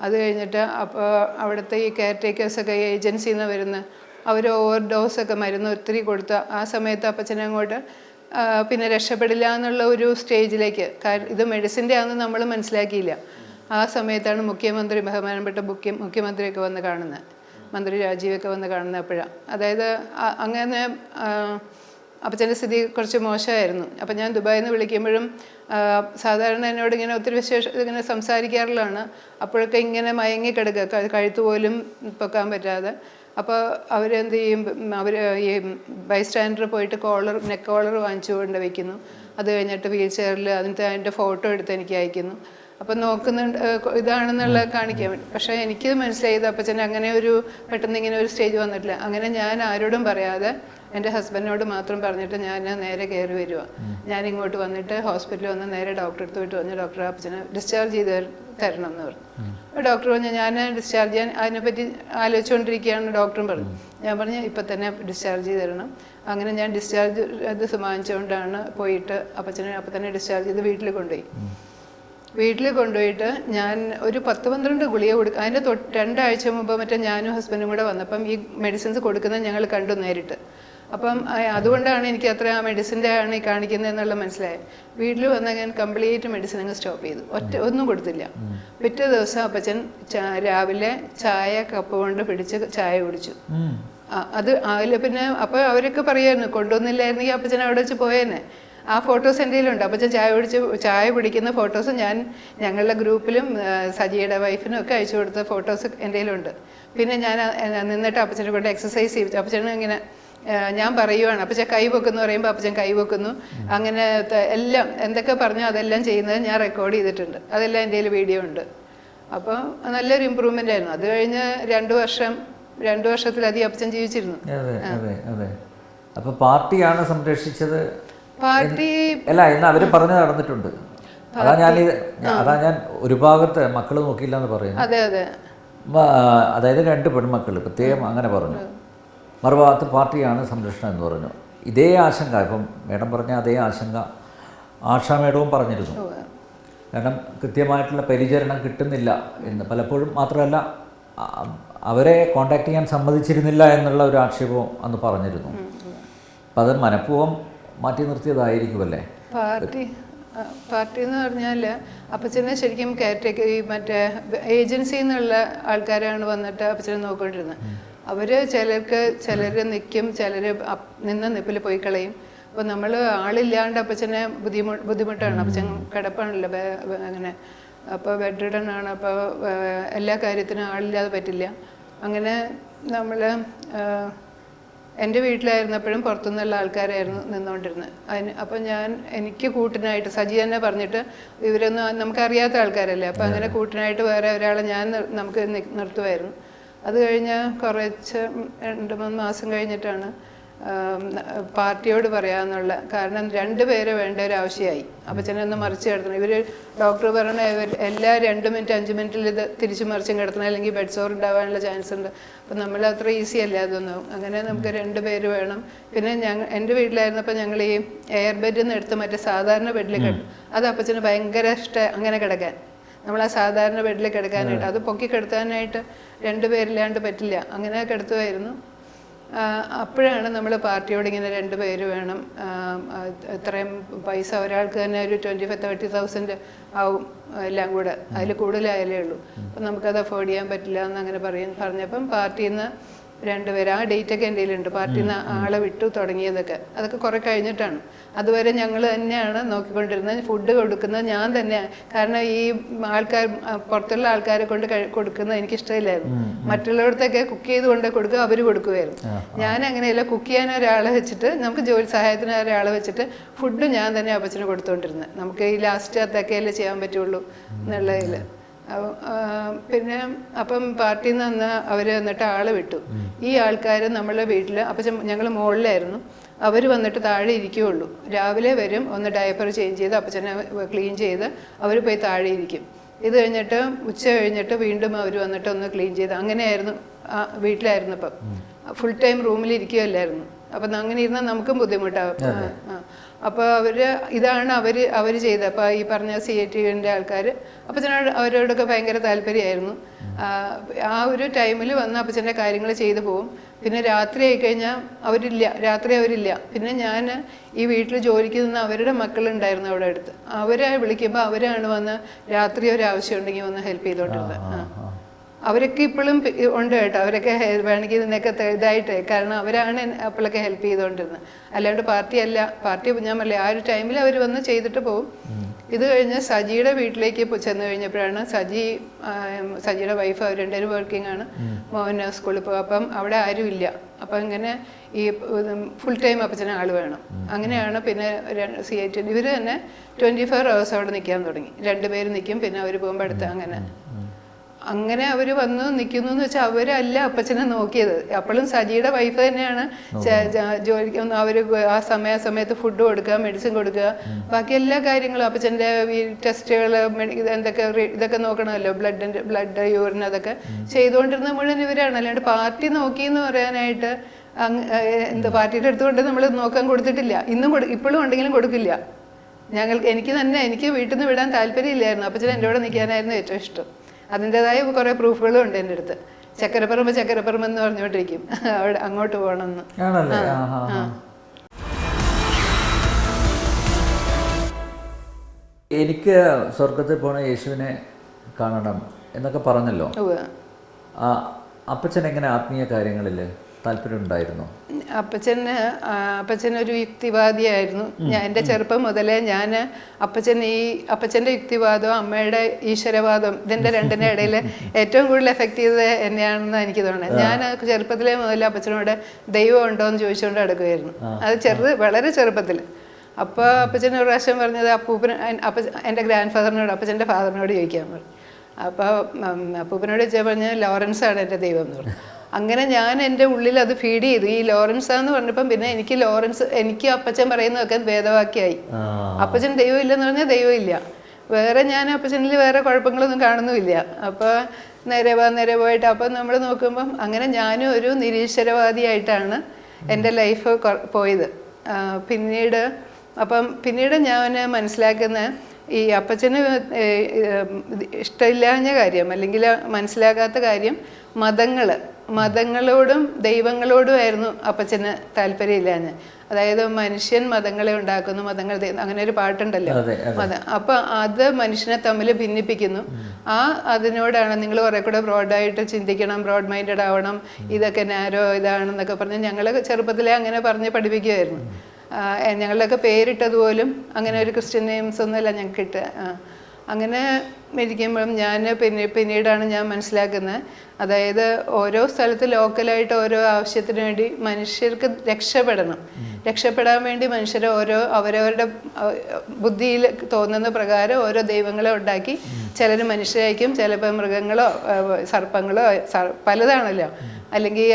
അത് കഴിഞ്ഞിട്ട് അപ്പോൾ അവിടുത്തെ ഈ കെയർ ടേക്കേഴ്സൊക്കെ ഏജൻസിയിൽ നിന്ന് വരുന്ന അവർ ഓവർ ഡോസൊക്കെ മരുന്ന് ഒത്തിരി കൊടുത്ത ആ സമയത്ത് അപ്പച്ചനെ അങ്ങോട്ട് പിന്നെ രക്ഷപ്പെടില്ല എന്നുള്ള ഒരു സ്റ്റേജിലേക്ക് ഇത് മെഡിസിന്റെ ആണെന്ന് നമ്മൾ മനസ്സിലാക്കിയില്ല. ആ സമയത്താണ് മുഖ്യമന്ത്രി ബഹുമാനപ്പെട്ട മുഖ്യ മുഖ്യമന്ത്രിയൊക്കെ വന്ന് കാണുന്നത്. മന്ത്രി രാജീവൊക്കെ വന്ന് കാണുന്നത് അപ്പോഴാണ് അതായത് അങ്ങനെ അപ്പച്ചന്റെ സ്ഥിതി കുറച്ച് മോശമായിരുന്നു. അപ്പം ഞാൻ ദുബായിൽ നിന്ന് വിളിക്കുമ്പോഴും സാധാരണ എന്നോട് ഇങ്ങനെ ഒത്തിരി വിശേഷം ഇങ്ങനെ സംസാരിക്കാറുള്ളതാണ്. അപ്പോഴൊക്കെ ഇങ്ങനെ മയങ്ങി കിടക്കുക ക- കഴുത്ത് പോലും പൊക്കാൻ പറ്റാതെ. അപ്പോൾ അവരെന്ത് ചെയ്യും? അവർ ഈ ബൈസ്റ്റാൻഡർ പോയിട്ട് കോളർ നെക്ക് കോളർ വാങ്ങിച്ചു കൊണ്ട് വയ്ക്കുന്നു അത് കഴിഞ്ഞിട്ട് വീൽ ചെയറിൽ അതിന്റെ അതിന്റെ ഫോട്ടോ എടുത്ത് എനിക്ക് അയക്കുന്നു. അപ്പം നോക്കുന്നുണ്ട് ഇതാണെന്നുള്ള കാണിക്കാൻ വേണ്ടി. പക്ഷേ എനിക്ക് മനസ്സിലായത് അപ്പച്ചൻ അങ്ങനെ ഒരു പെട്ടെന്ന് ഇങ്ങനെ ഒരു സ്റ്റേജ് വന്നിട്ടില്ല. അങ്ങനെ ഞാൻ ആരോടും പറയാതെ എന്റെ ഹസ്ബൻഡിനോട് മാത്രം പറഞ്ഞിട്ട് ഞാൻ നേരെ കയറി വരിക ഞാൻ ഇങ്ങോട്ട് വന്നിട്ട് ഹോസ്പിറ്റലിൽ വന്ന് നേരെ ഡോക്ടറെ അടുത്ത് പോയിട്ട് വന്ന് ഡോക്ടർ അപ്പച്ചനെ ഡിസ്ചാർജ് ചെയ്ത് തരണം എന്ന് പറഞ്ഞു ഡോക്ടർ പറഞ്ഞു ഞാൻ ഡിസ്ചാർജ് ചെയ്യാൻ അതിനെപ്പറ്റി ആലോചിച്ചുകൊണ്ടിരിക്കുകയാണ് ഡോക്ടറും പറഞ്ഞു. ഞാൻ പറഞ്ഞു ഇപ്പം തന്നെ ഡിസ്ചാർജ് ചെയ്ത് തരണം. അങ്ങനെ ഞാൻ ഡിസ്ചാർജ് അത് സമ്മാനിച്ചുകൊണ്ടാണ് പോയിട്ട് അപ്പച്ചനെ അപ്പം തന്നെ ഡിസ്ചാർജ് ചെയ്ത് വീട്ടിൽ കൊണ്ടുപോയി. വീട്ടിൽ കൊണ്ടുപോയിട്ട് ഞാൻ ഒരു പത്ത് പന്ത്രണ്ട് ഗുളിക കൊടുക്കുക അതിന്റെ തൊട്ട് രണ്ടാഴ്ച മുമ്പ് മറ്റേ ഞാനും ഹസ്ബൻഡും കൂടെ വന്നപ്പം ഈ മെഡിസിൻസ് കൊടുക്കുന്നത് ഞങ്ങൾ കണ്ടു നേരിട്ട്. അപ്പം അതുകൊണ്ടാണ് എനിക്ക് അത്ര ആ മെഡിസിന്റെ ആണ് ഈ കാണിക്കുന്നത് എന്നുള്ള മനസ്സിലായത് വീട്ടിൽ വന്ന ഞാൻ കംപ്ലീറ്റ് മെഡിസിൻ അങ്ങ് സ്റ്റോപ്പ് ചെയ്തു. ഒറ്റ ഒന്നും കൊടുത്തില്ല. പിറ്റേ ദിവസം അപ്പച്ചൻ ചാ- രാവിലെ ചായ കപ്പ് കൊണ്ട് പിടിച്ച് ചായ കുടിച്ചു. അത് അതിൽ പിന്നെ അപ്പോൾ അവരൊക്കെ പറയായിരുന്നു കൊണ്ടുവന്നില്ലായിരുന്നെങ്കിൽ അപ്പച്ചൻ അവിടെ വെച്ച് പോയേനെ. ആ ഫോട്ടോസ് എന്റെ കയ്യിലുണ്ട്. അപ്പച്ചൻ ചായ കുടിച്ച് ചായ കുടിക്കുന്ന ഫോട്ടോസ് ഞാൻ ഞങ്ങളുടെ ഗ്രൂപ്പിലും സജിയുടെ വൈഫിനും ഒക്കെ അയച്ചു കൊടുത്ത ഫോട്ടോസ് എന്റെ കയ്യിലുണ്ട്. പിന്നെ ഞാൻ നിന്നിട്ട് അപ്പച്ചനെ കൊണ്ട് എക്സസൈസ് ചെയ്യിച്ചു അപ്പച്ചനും ഇങ്ങനെ ഞാൻ പറയുവാണ്. അപ്പച്ചൻ കൈ വെക്കുന്നു പറയുമ്പോൾ അപ്പച്ചൻ കൈ വെക്കുന്നു അങ്ങനെ എല്ലാം എന്തൊക്കെ പറഞ്ഞോ അതെല്ലാം ചെയ്യുന്നത് ഞാൻ റെക്കോർഡ് ചെയ്തിട്ടുണ്ട്. അതെല്ലാം എന്റെ കയ്യിൽ വീഡിയോ ഉണ്ട്. അപ്പോൾ നല്ലൊരു ഇമ്പ്രൂവ്മെന്റ് ആയിരുന്നു. അത് കഴിഞ്ഞ് രണ്ട് വർഷം രണ്ട് വർഷത്തിലധികം അപ്പച്ചൻ ജീവിച്ചിരുന്നു. അപ്പൊ പാർട്ടിയാണ് സംരക്ഷിച്ചത്? പാർട്ടി അല്ല എന്ന് അവർ പറഞ്ഞു നടന്നിട്ടുണ്ട്. അതാ ഞാൻ അതാ ഞാൻ ഒരു ഭാഗത്ത് മക്കൾ നോക്കിയില്ല എന്ന് പറയുന്നു. അതെ അതെ. അതായത് രണ്ട് പെൺമക്കൾ പ്രത്യേകം അങ്ങനെ പറഞ്ഞു. മറുഭാഗത്ത് പാർട്ടിയാണ് സംരക്ഷണം എന്ന് പറഞ്ഞു. ഇതേ ആശങ്ക ഇപ്പം മേഡം പറഞ്ഞ അതേ ആശങ്ക ആഷാ മേഡവും പറഞ്ഞിരുന്നു. കാരണം കൃത്യമായിട്ടുള്ള പരിചരണം കിട്ടുന്നില്ല എന്ന് പലപ്പോഴും മാത്രമല്ല അവരെ കോണ്ടാക്ട് ചെയ്യാൻ സമ്മതിച്ചിരുന്നില്ല എന്നുള്ള ഒരു ആക്ഷേപവും അന്ന് പറഞ്ഞിരുന്നു. അപ്പം അത് മനഃപൂർവം മാറ്റി നിർത്തിയതായിരിക്കുമല്ലേ? പാർട്ടി പാർട്ടി എന്ന് പറഞ്ഞാൽ അപ്പച്ചനെ ശരിക്കും ഈ മറ്റേ ഏജൻസിയിൽ നിന്നുള്ള ആൾക്കാരാണ് വന്നിട്ട് അപ്പച്ചനെ നോക്കിക്കൊണ്ടിരുന്നത്. അവർ ചിലർക്ക് ചിലർ നിൽക്കും ചിലർ നിന്ന് നിപ്പിൽ പോയി കളയും. അപ്പോൾ നമ്മൾ ആളില്ലാണ്ട് അപ്പച്ചനെ ബുദ്ധിമുട്ട് ബുദ്ധിമുട്ടാണ്. അപ്പച്ചൻ കിടപ്പാണല്ലോ അങ്ങനെ. അപ്പോൾ ബെഡ് റിഡൺ ആണ് അപ്പോൾ എല്ലാ കാര്യത്തിനും ആളില്ലാതെ പറ്റില്ല. അങ്ങനെ നമ്മൾ എന്റെ വീട്ടിലായിരുന്നപ്പോഴും പുറത്തുനിന്നുള്ള ആൾക്കാരായിരുന്നു നിന്നുകൊണ്ടിരുന്നത്. അതിന് അപ്പം ഞാൻ എനിക്ക് കൂട്ടിനായിട്ട് സജി തന്നെ പറഞ്ഞിട്ട് ഇവരൊന്നും നമുക്കറിയാത്ത ആൾക്കാരല്ലേ? അപ്പം അങ്ങനെ കൂട്ടിനായിട്ട് വേറെ ഒരാളെ ഞാൻ നമുക്ക് നിർത്തുമായിരുന്നു അത് കഴിഞ്ഞ് കുറച്ച് രണ്ട് മൂന്ന് മാസം കഴിഞ്ഞിട്ടാണ് പാർട്ടിയോട് പറയാന്നുള്ള കാരണം രണ്ട് പേരെ വേണ്ട ഒരു ആവശ്യമായി അപ്പച്ചനൊന്ന് മറിച്ച് കിടത്തണം ഇവർ ഡോക്ടർ പറഞ്ഞ ഇവർ എല്ലാ രണ്ട് മിനിറ്റ് അഞ്ച് മിനിറ്റിൽ ഇത് തിരിച്ചു മറിച്ചും കിടത്തണം അല്ലെങ്കിൽ ബെഡ് സോർ ഉണ്ടാവാനുള്ള ചാൻസ് ഉണ്ട്. അപ്പം നമ്മൾ അത്ര ഈസി അല്ല അതൊന്നും. അങ്ങനെ നമുക്ക് രണ്ട് പേര് വേണം. പിന്നെ ഞങ്ങൾ എന്റെ വീട്ടിലായിരുന്നപ്പോൾ ഞങ്ങൾ ഈ എയർ ബെഡിൽ നിന്ന് എടുത്ത് മറ്റേ സാധാരണ ബെഡിൽ കിടക്കും അത് അപ്പച്ചന് ഭയങ്കര ഇഷ്ടം അങ്ങനെ കിടക്കാൻ. നമ്മൾ ആ സാധാരണ ബെഡിൽ കിടക്കാനായിട്ട്. അത് പൊക്കി കിടത്താനായിട്ട് രണ്ടുപേരില്ലാണ്ട് പറ്റില്ല. അങ്ങനെ കിടത്തുമായിരുന്നു അപ്പോഴാണ് നമ്മൾ പാർട്ടിയോട് ഇങ്ങനെ രണ്ട് പേര് വേണം. ഇത്രയും പൈസ ഒരാൾക്ക് തന്നെ ഒരു ട്വന്റി ഫൈവ് തേർട്ടി തൗസൻഡ് ആവും എല്ലാം കൂടെ. അതിൽ കൂടുതലായാലേ ഉള്ളൂ. അപ്പം നമുക്കത് അഫോർഡ് ചെയ്യാൻ പറ്റില്ല എന്ന് അങ്ങനെ പറയും. പറഞ്ഞപ്പം പാർട്ടിയിൽ നിന്ന് രണ്ടുപേര് ആ ഡേറ്റ് ഒക്കെ എന്റെ കയ്യിലുണ്ട്. പാർട്ടിയിൽ നിന്ന് ആളെ വിട്ടു തുടങ്ങിയതൊക്കെ. അതൊക്കെ കുറെ കഴിഞ്ഞിട്ടാണ്. അതുവരെ ഞങ്ങൾ തന്നെയാണ് നോക്കിക്കൊണ്ടിരുന്നത്. ഫുഡ് കൊടുക്കുന്നത് ഞാൻ തന്നെ കാരണം ഈ ആൾക്കാർ പുറത്തുള്ള ആൾക്കാരെ കൊണ്ട് കൊടുക്കുന്നത് എനിക്ക് ഇഷ്ടമില്ലായിരുന്നു മറ്റുള്ളവർത്തൊക്കെ കുക്ക് ചെയ്ത് കൊണ്ട് കൊടുക്കുക അവർ കൊടുക്കുമായിരുന്നു ഞാൻ അങ്ങനെയല്ല കുക്ക് ചെയ്യാൻ ഒരാളെ വെച്ചിട്ട് നമുക്ക് ജോലി സഹായത്തിന് ഒരാളെ വെച്ചിട്ട് ഫുഡ് ഞാൻ തന്നെ അപ്പച്ചന് കൊടുത്തുകൊണ്ടിരുന്നത് നമുക്ക് ഈ ലാസ്റ്റ് അതൊക്കെയല്ലേ ചെയ്യാൻ പറ്റുള്ളൂ എന്നുള്ളതിൽ പിന്നെ അപ്പം പാർട്ടിയിൽ നിന്ന് അവർ വന്നിട്ട് ആൾ വിട്ടു. ഈ ആൾക്കാർ നമ്മളെ വീട്ടിൽ അപ്പം ഞങ്ങൾ മുകളിലായിരുന്നു അവർ വന്നിട്ട് താഴെ ഇരിക്കുകയുള്ളൂ രാവിലെ വരും ഒന്ന് ഡയപ്പർ ചേഞ്ച് ചെയ്ത് അപ്പച്ചനെ ക്ലീൻ ചെയ്ത് അവർ പോയി താഴെ ഇരിക്കും. ഇത് കഴിഞ്ഞിട്ട് ഉച്ച കഴിഞ്ഞിട്ട് വീണ്ടും അവർ വന്നിട്ട് ഒന്ന് ക്ലീൻ ചെയ്ത് അങ്ങനെയായിരുന്നു ആ വീട്ടിലായിരുന്നു ഇപ്പം. ഫുൾ ടൈം റൂമിൽ ഇരിക്കുകയല്ലായിരുന്നു അപ്പം അങ്ങനെ ഇരുന്നാൽ നമുക്കും ആ. അപ്പോൾ അവർ ഇതാണ് അവർ അവർ ചെയ്തത്. അപ്പോൾ ഈ പറഞ്ഞ സി ഐ ടി വിന്റെ ആൾക്കാർ അപ്പച്ചനോട് അവരോടൊക്കെ ഭയങ്കര താല്പര്യമായിരുന്നു. ആ, ഒരു ടൈമിൽ വന്ന് അപ്പച്ചന്റെ കാര്യങ്ങൾ ചെയ്തു പോകും പിന്നെ രാത്രി ആയി ആയിക്കഴിഞ്ഞാൽ അവരില്ല. രാത്രി അവരില്ല. പിന്നെ ഞാൻ ഈ വീട്ടിൽ ജോലിക്ക് നിന്ന് അവരുടെ മക്കളുണ്ടായിരുന്നു അവിടെ അടുത്ത്. അവരെ വിളിക്കുമ്പോൾ അവരാണ് വന്ന് രാത്രി ഒരു ആവശ്യം ഉണ്ടെങ്കിൽ വന്ന് ഹെൽപ്പ് ചെയ്തോണ്ടിരുന്നത്. ആ. അവരൊക്കെ ഇപ്പോഴും ഉണ്ട് കേട്ടോ. അവരൊക്കെ വേണമെങ്കിൽ ഇതിനൊക്കെ ഇതായിട്ട്. കാരണം അവരാണ് അപ്പോഴൊക്കെ ഹെൽപ്പ് ചെയ്തുകൊണ്ടിരുന്നത്. അല്ലാണ്ട് പാർട്ടി അല്ല പാർട്ടി ഞാൻ പറയാം ആ ഒരു ടൈമിൽ അവർ വന്ന് ചെയ്തിട്ട് പോകും ഇത് കഴിഞ്ഞ് സജിയുടെ വീട്ടിലേക്ക് ചെന്ന് കഴിഞ്ഞപ്പോഴാണ് സജി സജിയുടെ വൈഫ് അവർ രണ്ടുപേരും വർക്കിംഗ് ആണ്. മോഹൻ സ്കൂളിൽ പോകും അപ്പം അവിടെ ആരും ഇല്ല. അപ്പം ഇങ്ങനെ ഈ ഫുൾ ടൈം അപ്പച്ചന് ആൾ വേണം. അങ്ങനെയാണ് പിന്നെ സി ഐ ടി ഇവർ തന്നെ ട്വന്റി ഫോർ അവേഴ്സ് അവിടെ നിൽക്കാൻ തുടങ്ങി. രണ്ടുപേരും നിൽക്കും. പിന്നെ അവർ പോകുമ്പോൾ അടുത്ത് അങ്ങനെ. അങ്ങനെ അവർ വന്ന് നിൽക്കുന്നു എന്ന് വെച്ചാൽ അവരല്ല അപ്പച്ചനെ നോക്കിയത്. അപ്പോഴും സജിയുടെ വൈഫ് തന്നെയാണ്. ജോലിക്ക് അവർ ആ സമയ സമയത്ത് ഫുഡ് കൊടുക്കുക മെഡിസിൻ കൊടുക്കുക. ബാക്കി എല്ലാ കാര്യങ്ങളും അപ്പച്ചന്റെ ഈ ടെസ്റ്റുകൾ എന്തൊക്കെ ഇതൊക്കെ നോക്കണമല്ലോ ബ്ലഡിന്റെ ബ്ലഡ് യൂറിൻ അതൊക്കെ ചെയ്തുകൊണ്ടിരുന്ന മുഴുവൻ ഇവരാണ്. അല്ലാണ്ട് പാർട്ടി നോക്കി എന്ന് പറയാനായിട്ട് എന്താ പാർട്ടിയുടെ അടുത്തുകൊണ്ട് നമ്മൾ നോക്കാൻ കൊടുത്തിട്ടില്ല. ഇന്നും ഇപ്പോഴും ഉണ്ടെങ്കിലും കൊടുക്കില്ല. ഞങ്ങൾക്ക് എനിക്ക് തന്നെ എനിക്ക് വീട്ടിൽ നിന്ന് വിടാൻ താല്പര്യമില്ലായിരുന്നു. അപ്പച്ചൻ എന്റെ കൂടെ നിൽക്കാനായിരുന്നു ഏറ്റവും ഇഷ്ടം. അതിന്റെതായ കുറേ പ്രൂഫുകളും ഉണ്ട് എന്റെ അടുത്ത്. ചക്കരപ്പറമ്പ് ചക്കരപ്പറമ്പ് എന്ന് പറഞ്ഞുകൊണ്ടിരിക്കും. അവിടെ അങ്ങോട്ട് പോകണമെന്ന്. എനിക്ക് സ്വർഗത്തിൽ പോണ യേശുവിനെ കാണണം എന്നൊക്കെ പറഞ്ഞല്ലോ. ആ അപ്പച്ചൻ എങ്ങനെ ആത്മീയ കാര്യങ്ങളിൽ താല്പര്യം ഉണ്ടായിരുന്നു? അപ്പച്ചന് അപ്പച്ചൻ ഒരു യുക്തിവാദിയായിരുന്നു. ഞാൻ എന്റെ ചെറുപ്പം മുതലേ ഞാൻ അപ്പച്ചൻ ഈ അപ്പച്ചന്റെ യുക്തിവാദവും അമ്മയുടെ ഈശ്വരവാദം ഇതിന്റെ രണ്ടിന്റെ ഇടയിൽ *laughs* ഏറ്റവും കൂടുതൽ എഫക്റ്റ് ചെയ്തത് എന്നെയാണെന്ന് എനിക്ക് തോന്നുന്നത്. ഞാൻ ചെറുപ്പത്തിലെ മുതൽ അപ്പച്ചനോട് ദൈവം ഉണ്ടോ എന്ന് ചോദിച്ചുകൊണ്ട് നടക്കുമായിരുന്നു അത് ചെറുത് വളരെ ചെറുപ്പത്തിൽ അപ്പോൾ അപ്പച്ചൻ ഒരു പ്രാവശ്യം പറഞ്ഞത് അപ്പൂപ്പൻ അപ്പ എന്റെ ഗ്രാൻഡ് ഫാദറിനോട് അപ്പച്ചന്റെ ഫാദറിനോട് ചോദിക്കാൻ പറഞ്ഞു. അപ്പോൾ അപ്പൂപ്പനോട് ചോദിച്ചാൽ പറഞ്ഞാൽ ലോറൻസ് ആണ് എന്റെ ദൈവം എന്ന് പറഞ്ഞു. *laughs* അങ്ങനെ ഞാൻ എന്റെ ഉള്ളിൽ അത് ഫീഡ് ചെയ്തു. ഈ ലോറൻസ് എന്ന് പറഞ്ഞപ്പം പിന്നെ എനിക്ക് ലോറൻസ് എനിക്ക് അപ്പച്ചൻ പറയുന്നതൊക്കെ ഭേദവാക്യായി അപ്പച്ചൻ ദൈവം ഇല്ലെന്ന് പറഞ്ഞാൽ ദൈവം ഇല്ല. വേറെ ഞാൻ അപ്പച്ചനിൽ വേറെ കുഴപ്പങ്ങളൊന്നും കാണുന്നുമില്ല. അപ്പോൾ നേരെ വാ നേരെ പോയിട്ട് അപ്പം നമ്മൾ നോക്കുമ്പം അങ്ങനെ ഞാനും ഒരു നിരീശ്വരവാദിയായിട്ടാണ് എന്റെ ലൈഫ് പോയത്. പിന്നീട് അപ്പം പിന്നീട് ഞാൻ മനസ്സിലാക്കുന്ന ഈ അപ്പച്ചന് ഇഷ്ടമില്ലാഞ്ഞ കാര്യം അല്ലെങ്കിൽ മനസ്സിലാകാത്ത കാര്യം മതങ്ങൾ. മതങ്ങളോടും ദൈവങ്ങളോടുമായിരുന്നു അപ്പച്ചന് താല്പര്യമില്ലാഞ്ഞ്. അതായത് മനുഷ്യൻ മതങ്ങളെ ഉണ്ടാക്കുന്നു മതങ്ങൾ അങ്ങനെ ഒരു പാട്ടുണ്ടല്ലോ. മതം അപ്പൊ അത് മനുഷ്യനെ തമ്മിൽ ഭിന്നിപ്പിക്കുന്നു. ആ അതിനോടാണ് നിങ്ങൾ കുറെ കൂടെ ബ്രോഡായിട്ട് ചിന്തിക്കണം ബ്രോഡ് മൈൻഡഡ് ആവണം ഇതൊക്കെ നാരോ ഇതാണെന്നൊക്കെ പറഞ്ഞ് ഞങ്ങൾ ചെറുപ്പത്തിലേ അങ്ങനെ പറഞ്ഞ് പഠിപ്പിക്കുമായിരുന്നു ഞങ്ങളുടെയൊക്കെ പേരിട്ടതുപോലും അങ്ങനെ ഒരു ക്രിസ്ത്യൻ നെയിംസ് ഒന്നുമല്ല ഞങ്ങൾക്ക് ഇട്ട് ആ. അങ്ങനെ ഇരിക്കുമ്പം ഞാൻ പിന്നെ പിന്നീടാണ് ഞാൻ മനസ്സിലാക്കുന്നത്. അതായത് ഓരോ സ്ഥലത്ത് ലോക്കലായിട്ട് ഓരോ ആവശ്യത്തിന് വേണ്ടി മനുഷ്യർക്ക് രക്ഷപ്പെടണം. രക്ഷപ്പെടാൻ വേണ്ടി മനുഷ്യർ ഓരോ അവരവരുടെ ബുദ്ധിയിൽ തോന്നുന്ന പ്രകാരം ഓരോ ദൈവങ്ങളെ ഉണ്ടാക്കി ചിലർ മനുഷ്യരായിരിക്കും ചിലപ്പോൾ മൃഗങ്ങളോ സർപ്പങ്ങളോ പലതാണല്ലോ. അല്ലെങ്കിൽ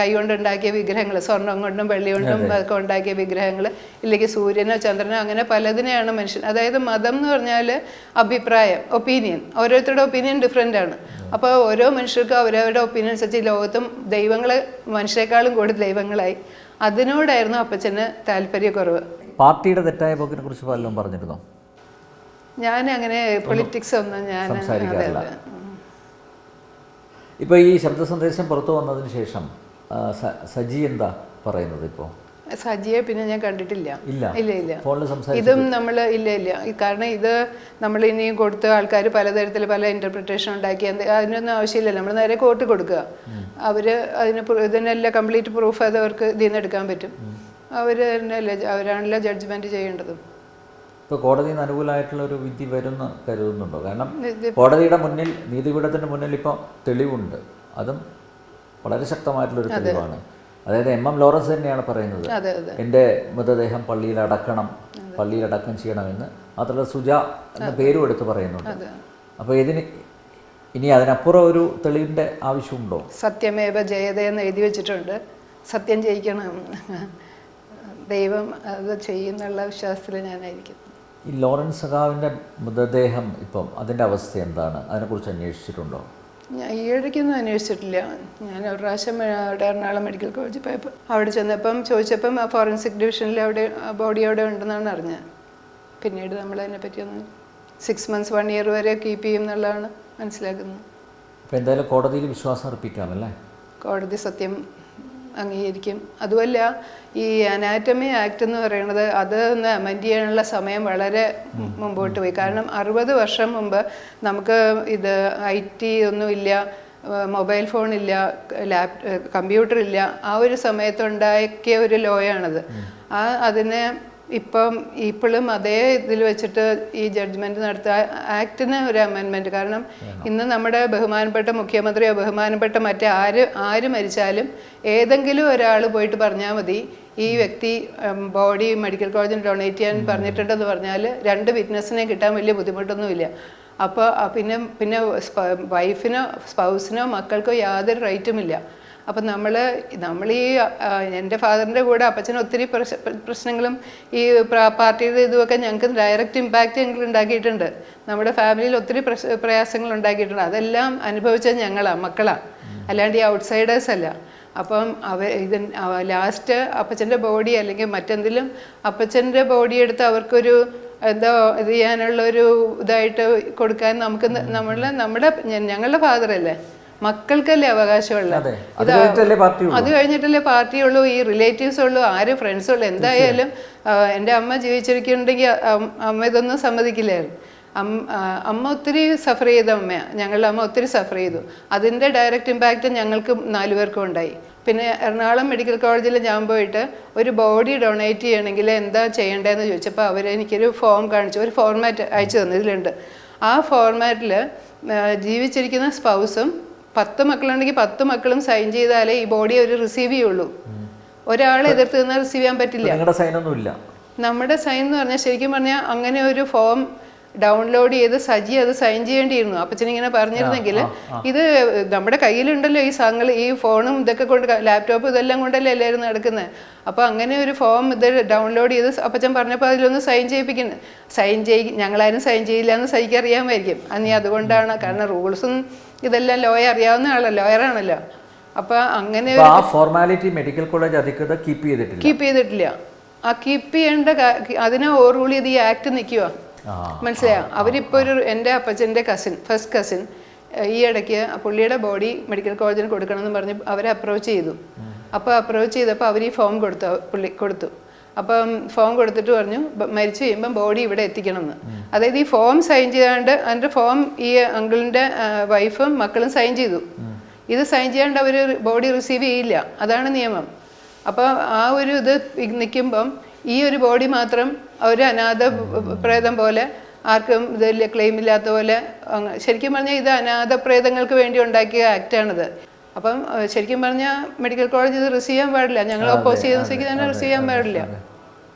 കൈകൊണ്ടുണ്ടാക്കിയ വിഗ്രഹങ്ങൾ സ്വർണം കൊണ്ടും വെള്ളി കൊണ്ടും ഒക്കെ ഉണ്ടാക്കിയ വിഗ്രഹങ്ങൾ ഇല്ലെങ്കിൽ സൂര്യനോ ചന്ദ്രനോ അങ്ങനെ പലതിനെയാണ് മനുഷ്യൻ. അതായത് മതം എന്ന് പറഞ്ഞാൽ അഭിപ്രായം ഒപ്പീനിയൻ. ഓരോരുത്തരുടെ ഒപ്പീനിയൻ ഡിഫറെന്റ് ആണ്. അപ്പോൾ ഓരോ മനുഷ്യർക്കും അവരവരുടെ ഒപ്പീനിയൻ അനുസരിച്ച് ലോകത്തും ദൈവങ്ങൾ മനുഷ്യരെക്കാളും കൂടുതൽ ദൈവങ്ങളായി. അതിനോടായിരുന്നു അപ്പച്ചന് താല്പര്യക്കുറവ്. പാർട്ടിയുടെ തെറ്റായ പോക്കിനെ കുറിച്ച് പലരും പറഞ്ഞിരുന്നോ? ഞാൻ അങ്ങനെ പൊളിറ്റിക്സ് ഒന്നും ഞാൻ സംസാരിക്കാറില്ല. ഇപ്പോൾ ഈ ശബ്ദ സന്ദേശം പുറത്തു വന്നതിന് ശേഷം സജി എന്താ പറയുന്നത് ഇപ്പോൾ സജിയെ പിന്നെ ഞാൻ കണ്ടിട്ടില്ല. ഇല്ല. ഇല്ല ഇതും നമ്മൾ ഇല്ല ഇല്ല. കാരണം ഇത് നമ്മൾ ഇനിയും കൊടുത്ത ആൾക്കാർ പലതരത്തിൽ പല ഇന്റർപ്രിട്ടേഷൻ ഉണ്ടാക്കി അതിനൊന്നും ആവശ്യമില്ല. നമ്മൾ നേരെ കോർട്ട് കൊടുക്കുക. അവർ അതിന് ഇതിനെല്ലാം കംപ്ലീറ്റ് പ്രൂഫ് അത് അവർക്ക് ഇതിൽ നിന്ന് എടുക്കാൻ പറ്റും. അവർ തന്നെയല്ലേ അവരാണല്ലോ ജഡ്ജ്മെന്റ് ചെയ്യേണ്ടതും. ഇപ്പോൾ കോടതിയിൽ നിന്ന് അനുകൂലമായിട്ടുള്ള ഒരു വിധി വരുമെന്ന് കരുതുന്നുണ്ടോ? കാരണം കോടതിയുടെ മുന്നിൽ നീതിപീഠത്തിന്റെ മുന്നിൽ ഇപ്പോൾ തെളിവുണ്ട്. അതും വളരെ ശക്തമായിട്ടുള്ളൊരു തെളിവാണ്. അതായത് എം എം ലോറൻസ് തന്നെയാണ് പറയുന്നത്. എന്റെ മൃതദേഹം പള്ളിയിൽ അടക്കണം പള്ളിയിൽ അടക്കം ചെയ്യണമെന്ന്. മാത്രമല്ല സുജ എന്ന പേരും എടുത്ത് പറയുന്നുണ്ട്. അപ്പോൾ ഇതിന് ഇനി അതിനപ്പുറം ഒരു തെളിവിന്റെ ആവശ്യമുണ്ടോ? സത്യമേവ ജയത എന്ന് എഴുതി വെച്ചിട്ടുണ്ട്. സത്യം ജയിക്കണം. ദൈവം അത് ചെയ്യുന്നുള്ള വിശ്വാസത്തിൽ ഞാനായിരിക്കും. ഈ ലോറൻസ് സഖാവിന്റെ മൃതദേഹം ഇപ്പം അതിന്റെ അവസ്ഥ എന്താണ്? അതിനെക്കുറിച്ച് അന്വേഷിച്ചിട്ടുണ്ടോ? ഞാൻ ഈയിടയ്ക്കൊന്നും അന്വേഷിച്ചിട്ടില്ല. ഞാൻ ഒരു പ്രാവശ്യം അവിടെ എറണാകുളം മെഡിക്കൽ കോളേജിൽ പോയപ്പോൾ അവിടെ ചെന്നപ്പം ചോദിച്ചപ്പം ഫോറൻസിക് ഡിവിഷനിൽ അവിടെ ബോഡി അവിടെ ഉണ്ടെന്നാണ് അറിഞ്ഞത്. പിന്നീട് നമ്മൾ അതിനെപ്പറ്റിയൊന്നും സിക്സ് മന്ത്സ് വൺ ഇയർ വരെ കീപ്പ് ചെയ്യും എന്നുള്ളതാണ് മനസ്സിലാക്കുന്നത്. അപ്പോൾ എന്തായാലും കോടതിയിൽ വിശ്വാസം അർപ്പിക്കാമല്ലേ കോടതി സത്യം അംഗീകരിക്കും. അതുമല്ല ഈ അനാറ്റമി ആക്ട് എന്ന് പറയുന്നത് അത് ഒന്ന് അമെൻഡ് ചെയ്യാനുള്ള സമയം വളരെ മുമ്പോട്ട് പോയി. കാരണം അറുപത് വർഷം മുമ്പ് നമുക്ക് ഇത് ഐ ടി ഒന്നുമില്ല മൊബൈൽ ഫോൺ ഇല്ല ലാപ് കമ്പ്യൂട്ടർ ഇല്ല. ആ ഒരു സമയത്തുണ്ടാക്കിയ ഒരു ലോയാണത്. ആ അതിനെ ഇപ്പം ഇപ്പോഴും അതേ ഇതിൽ വെച്ചിട്ട് ഈ ജഡ്ജ്മെന്റ് നടത്തുക ആക്ടിന് ഒരു അമെൻമെന്റ് കാരണം ഇന്ന് നമ്മുടെ ബഹുമാനപ്പെട്ട മുഖ്യമന്ത്രിയോ ബഹുമാനപ്പെട്ട മറ്റേ ആര് ആര് മരിച്ചാലും ഏതെങ്കിലും ഒരാൾ പോയിട്ട് പറഞ്ഞാൽ മതി. ഈ വ്യക്തി ബോഡി മെഡിക്കൽ കോളേജിന് ഡൊണേറ്റ് ചെയ്യാൻ പറഞ്ഞിട്ടുണ്ടെന്ന് പറഞ്ഞാൽ രണ്ട് വിറ്റ്നസിനെ കിട്ടാൻ വലിയ ബുദ്ധിമുട്ടൊന്നുമില്ല. അപ്പോൾ പിന്നെ പിന്നെ വൈഫിനോ സ്പൗസിനോ മക്കൾക്കോ യാതൊരു റൈറ്റും ഇല്ല അപ്പം നമ്മൾ നമ്മൾ ഈ എന്റെ ഫാദറിന്റെ കൂടെ അപ്പച്ചൻ ഒത്തിരി പ്രശ്നങ്ങളും ഈ പാർട്ടിയുടെ ഇതുമൊക്കെ ഞങ്ങൾക്ക് ഡയറക്റ്റ് ഇമ്പാക്റ്റ് ഞങ്ങൾ ഉണ്ടാക്കിയിട്ടുണ്ട്. നമ്മുടെ ഫാമിലിയിൽ ഒത്തിരി പ്രയാസങ്ങൾ ഉണ്ടാക്കിയിട്ടുണ്ട്. അതെല്ലാം അനുഭവിച്ചത് ഞങ്ങളാണ് മക്കളാണ് അല്ലാണ്ട് ഈ ഔട്ട്സൈഡേഴ്സ് അല്ല. അപ്പം അവ ഇത് ലാസ്റ്റ് അപ്പച്ചന്റെ ബോഡി അല്ലെങ്കിൽ മറ്റെന്തെങ്കിലും അപ്പച്ചന്റെ ബോഡി എടുത്ത് അവർക്കൊരു എന്തോ ഇത് ചെയ്യാനുള്ള ഒരു ഇതായിട്ട് കൊടുക്കാൻ നമുക്ക് നമ്മളെ നമ്മുടെ ഞങ്ങളുടെ ഫാദർ ഫാദറല്ലേ മക്കൾക്കല്ലേ അവകാശമുള്ള അതെ. കഴിഞ്ഞിട്ടല്ലേ പാർട്ടിയുള്ളൂ. ഈ റിലേറ്റീവ്സ് ഉള്ളൂ ആര് ഫ്രണ്ട്സ് ഉള്ളൂ. എന്തായാലും എന്റെ അമ്മ ജീവിച്ചിരിക്കുന്നുണ്ടെങ്കിൽ അമ്മ ഇതൊന്നും സമ്മതിക്കില്ലായിരുന്നു. അമ്മ അമ്മ ഒത്തിരി സഫർ ചെയ്ത അമ്മയാണ് ഞങ്ങളുടെ അമ്മ ഒത്തിരി സഫർ ചെയ്തു. അതിന്റെ ഡയറക്റ്റ് ഇമ്പാക്റ്റ് ഞങ്ങൾക്ക് നാലുപേർക്കും ഉണ്ടായി. പിന്നെ എറണാകുളം മെഡിക്കൽ കോളേജിൽ ഞാൻ പോയിട്ട് ഒരു ബോഡി ഡൊണേറ്റ് ചെയ്യണമെങ്കിൽ എന്താ ചെയ്യേണ്ടതെന്ന് ചോദിച്ചപ്പോൾ അവർ എനിക്കൊരു ഫോം കാണിച്ചു. ഒരു ഫോർമാറ്റ് അയച്ചു തന്നു ഇതിലുണ്ട്. ആ ഫോർമാറ്റിൽ ജീവിച്ചിരിക്കുന്ന സ്പൗസും പത്ത് മക്കളുണ്ടെങ്കിൽ പത്ത് മക്കളും സൈൻ ചെയ്താലേ ഈ ബോഡി അവർ റിസീവ് ചെയ്യുള്ളൂ. ഒരാളെ എതിർത്ത് നിന്നാൽ റിസീവ് ചെയ്യാൻ പറ്റില്ല. നമ്മുടെ സൈൻ ഒന്നും ഇല്ല നമ്മുടെ സൈൻ എന്ന് പറഞ്ഞാൽ ശരിക്കും പറഞ്ഞാൽ അങ്ങനെ ഒരു ഫോം ഡൗൺലോഡ് ചെയ്ത് സജി അത് സൈൻ ചെയ്യേണ്ടിയിരുന്നു. അപ്പച്ചൻ ഇങ്ങനെ പറഞ്ഞിരുന്നെങ്കിൽ ഇത് നമ്മുടെ കയ്യിലുണ്ടല്ലോ ഈ സാങ്ങൾ ഈ ഫോണും ഇതൊക്കെ കൊണ്ട് ലാപ്ടോപ്പ് ഇതെല്ലാം കൊണ്ടല്ലേ എല്ലാവരും നടക്കുന്നത് അപ്പോൾ അങ്ങനെ ഒരു ഫോം ഇത് ഡൗൺലോഡ് ചെയ്ത് അപ്പച്ചൻ പറഞ്ഞപ്പോൾ അതിലൊന്ന് സൈൻ ചെയ്യിപ്പിക്കുന്നു സൈൻ ചെയ് ഞങ്ങളാരും സൈൻ ചെയ്യില്ല എന്ന് സഹിക്കറിയാമായിരിക്കും അന്ന് അതുകൊണ്ടാണ് കാരണം റൂൾസും ഇതെല്ലാം ലോയർ അറിയാവുന്ന ആളല്ലോ ലോയറാണല്ലോ അപ്പൊ അങ്ങനെ അപ്പൊ ആ ഫോർമാലിറ്റി മെഡിക്കൽ കോളേജ് അധികൃതർ കീപ്പ് ചെയ്തിട്ടില്ല. കീപ്പ് ചെയ്തിട്ടില്ല. ആ കീപ്പ് ചെയ്യേണ്ട അതിനെ ഓവർറൂൾ ചെയ്ത് ഈ ആക്ട് നിൽക്കുക മനസ്സിലായ? മനസ്സിലായോ അവരിപ്പോ ഒരു എന്റെ അപ്പച്ചന്റെ കസിൻ ഫസ്റ്റ് കസിൻ ഈ ഇടയ്ക്ക് പുള്ളിയുടെ ബോഡി മെഡിക്കൽ കോളേജിന് കൊടുക്കണമെന്ന് പറഞ്ഞ് അവരെ അപ്രോച്ച് ചെയ്തു. അപ്പോൾ അപ്രോച്ച് ചെയ്തപ്പോൾ അവർ ഈ ഫോം കൊടുത്തു പുള്ളി കൊടുത്തു. അപ്പം ഫോം കൊടുത്തിട്ട് പറഞ്ഞു മരിച്ചു കഴിയുമ്പം ബോഡി ഇവിടെ എത്തിക്കണം എന്ന് അതായത് ഈ ഫോം സൈൻ ചെയ്യാണ്ട് അതിന്റെ ഫോം ഈ അങ്കിളിന്റെ വൈഫും മക്കളും സൈൻ ചെയ്തു. ഇത് സൈൻ ചെയ്യാണ്ട് അവർ ബോഡി റിസീവ് ചെയ്യില്ല. അതാണ് നിയമം. അപ്പോൾ ആ ഒരു ഇത് നിൽക്കുമ്പം ഈ ഒരു ബോഡി മാത്രം ഒരു അനാഥ പ്രേതം പോലെ ആർക്കും ഇതില്ല ക്ലെയിം ഇല്ലാത്ത പോലെ ശരിക്കും പറഞ്ഞാൽ ഇത് അനാഥ പ്രേതങ്ങൾക്ക് വേണ്ടി ഉണ്ടാക്കിയ ആക്റ്റാണിത്. അപ്പം ശരിക്കും പറഞ്ഞാൽ മെഡിക്കൽ കോളേജ് ഇത് റിസീവ് ചെയ്യാൻ പാടില്ല. ഞങ്ങൾ ഒപ്പോസ് ചെയ്യുന്ന സ്ഥിതിക്ക് തന്നെ റിസീവ് ചെയ്യാൻ പാടില്ല.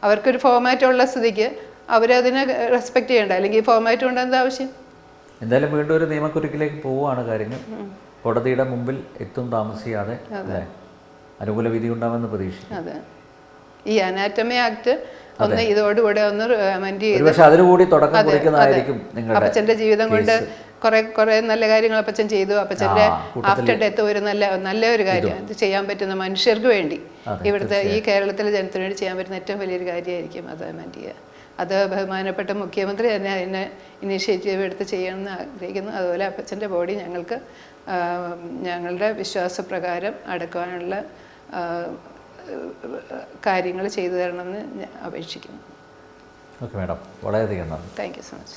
അവർക്കൊരു ഫോമാറ്റ് ഉള്ള സ്ഥിതിക്ക് അവരതിനെ റെസ്പെക്ട് ചെയ്യണ്ട. അല്ലെങ്കിൽ ഫോമാറ്റ് കൊണ്ടെന്താ ആവശ്യം? എന്തായാലും വീണ്ടും ഒരു നിയമക്കുരുക്കിലേക്ക് പോവുകയാണ് കാര്യങ്ങൾ. കോടതിയുടെ മുമ്പിൽ എത്തും താമസിയാതെ അനുകൂല വിധി ഉണ്ടാവുമെന്ന് പ്രതീക്ഷിക്കും അതെ. ഈ അനാറ്റമി ആക്ട് ഒന്ന് ഇതോടുകൂടെ ഒന്ന് അമെൻഡ് ചെയ്ത് അതിനുകൂടി തുടക്കം കുറിക്കുന്നതായിരിക്കും അപ്പച്ചന്റെ ജീവിതം കൊണ്ട് കുറെ കുറെ നല്ല കാര്യങ്ങൾ അപ്പച്ചൻ ചെയ്തു. അപ്പച്ചന്റെ ആഫ്റ്റർ ഡെത്ത് ഒരു നല്ല നല്ല ഒരു കാര്യം. ഇത് ചെയ്യാൻ പറ്റുന്ന മനുഷ്യർക്ക് വേണ്ടി. ഇവിടുത്തെ ഈ കേരളത്തിലെ ജനത്തിന് വേണ്ടി ചെയ്യാൻ പറ്റുന്ന ഏറ്റവും വലിയൊരു കാര്യമായിരിക്കും അത് മാറ്റിയ അത് ബഹുമാനപ്പെട്ട മുഖ്യമന്ത്രി തന്നെ അതിനെ ഇനീഷ്യേറ്റീവ് എടുത്ത് ചെയ്യണമെന്ന് ആഗ്രഹിക്കുന്നു. അതുപോലെ അപ്പച്ചന്റെ ബോഡി ഞങ്ങൾക്ക് ഞങ്ങളുടെ വിശ്വാസപ്രകാരം അടക്കുവാനുള്ള കാര്യങ്ങൾ ചെയ്തു തരണമെന്ന് അപേക്ഷിക്കുന്നു. ഓക്കെ മാഡം വളരെയധികം നന്ദി. Thank you so much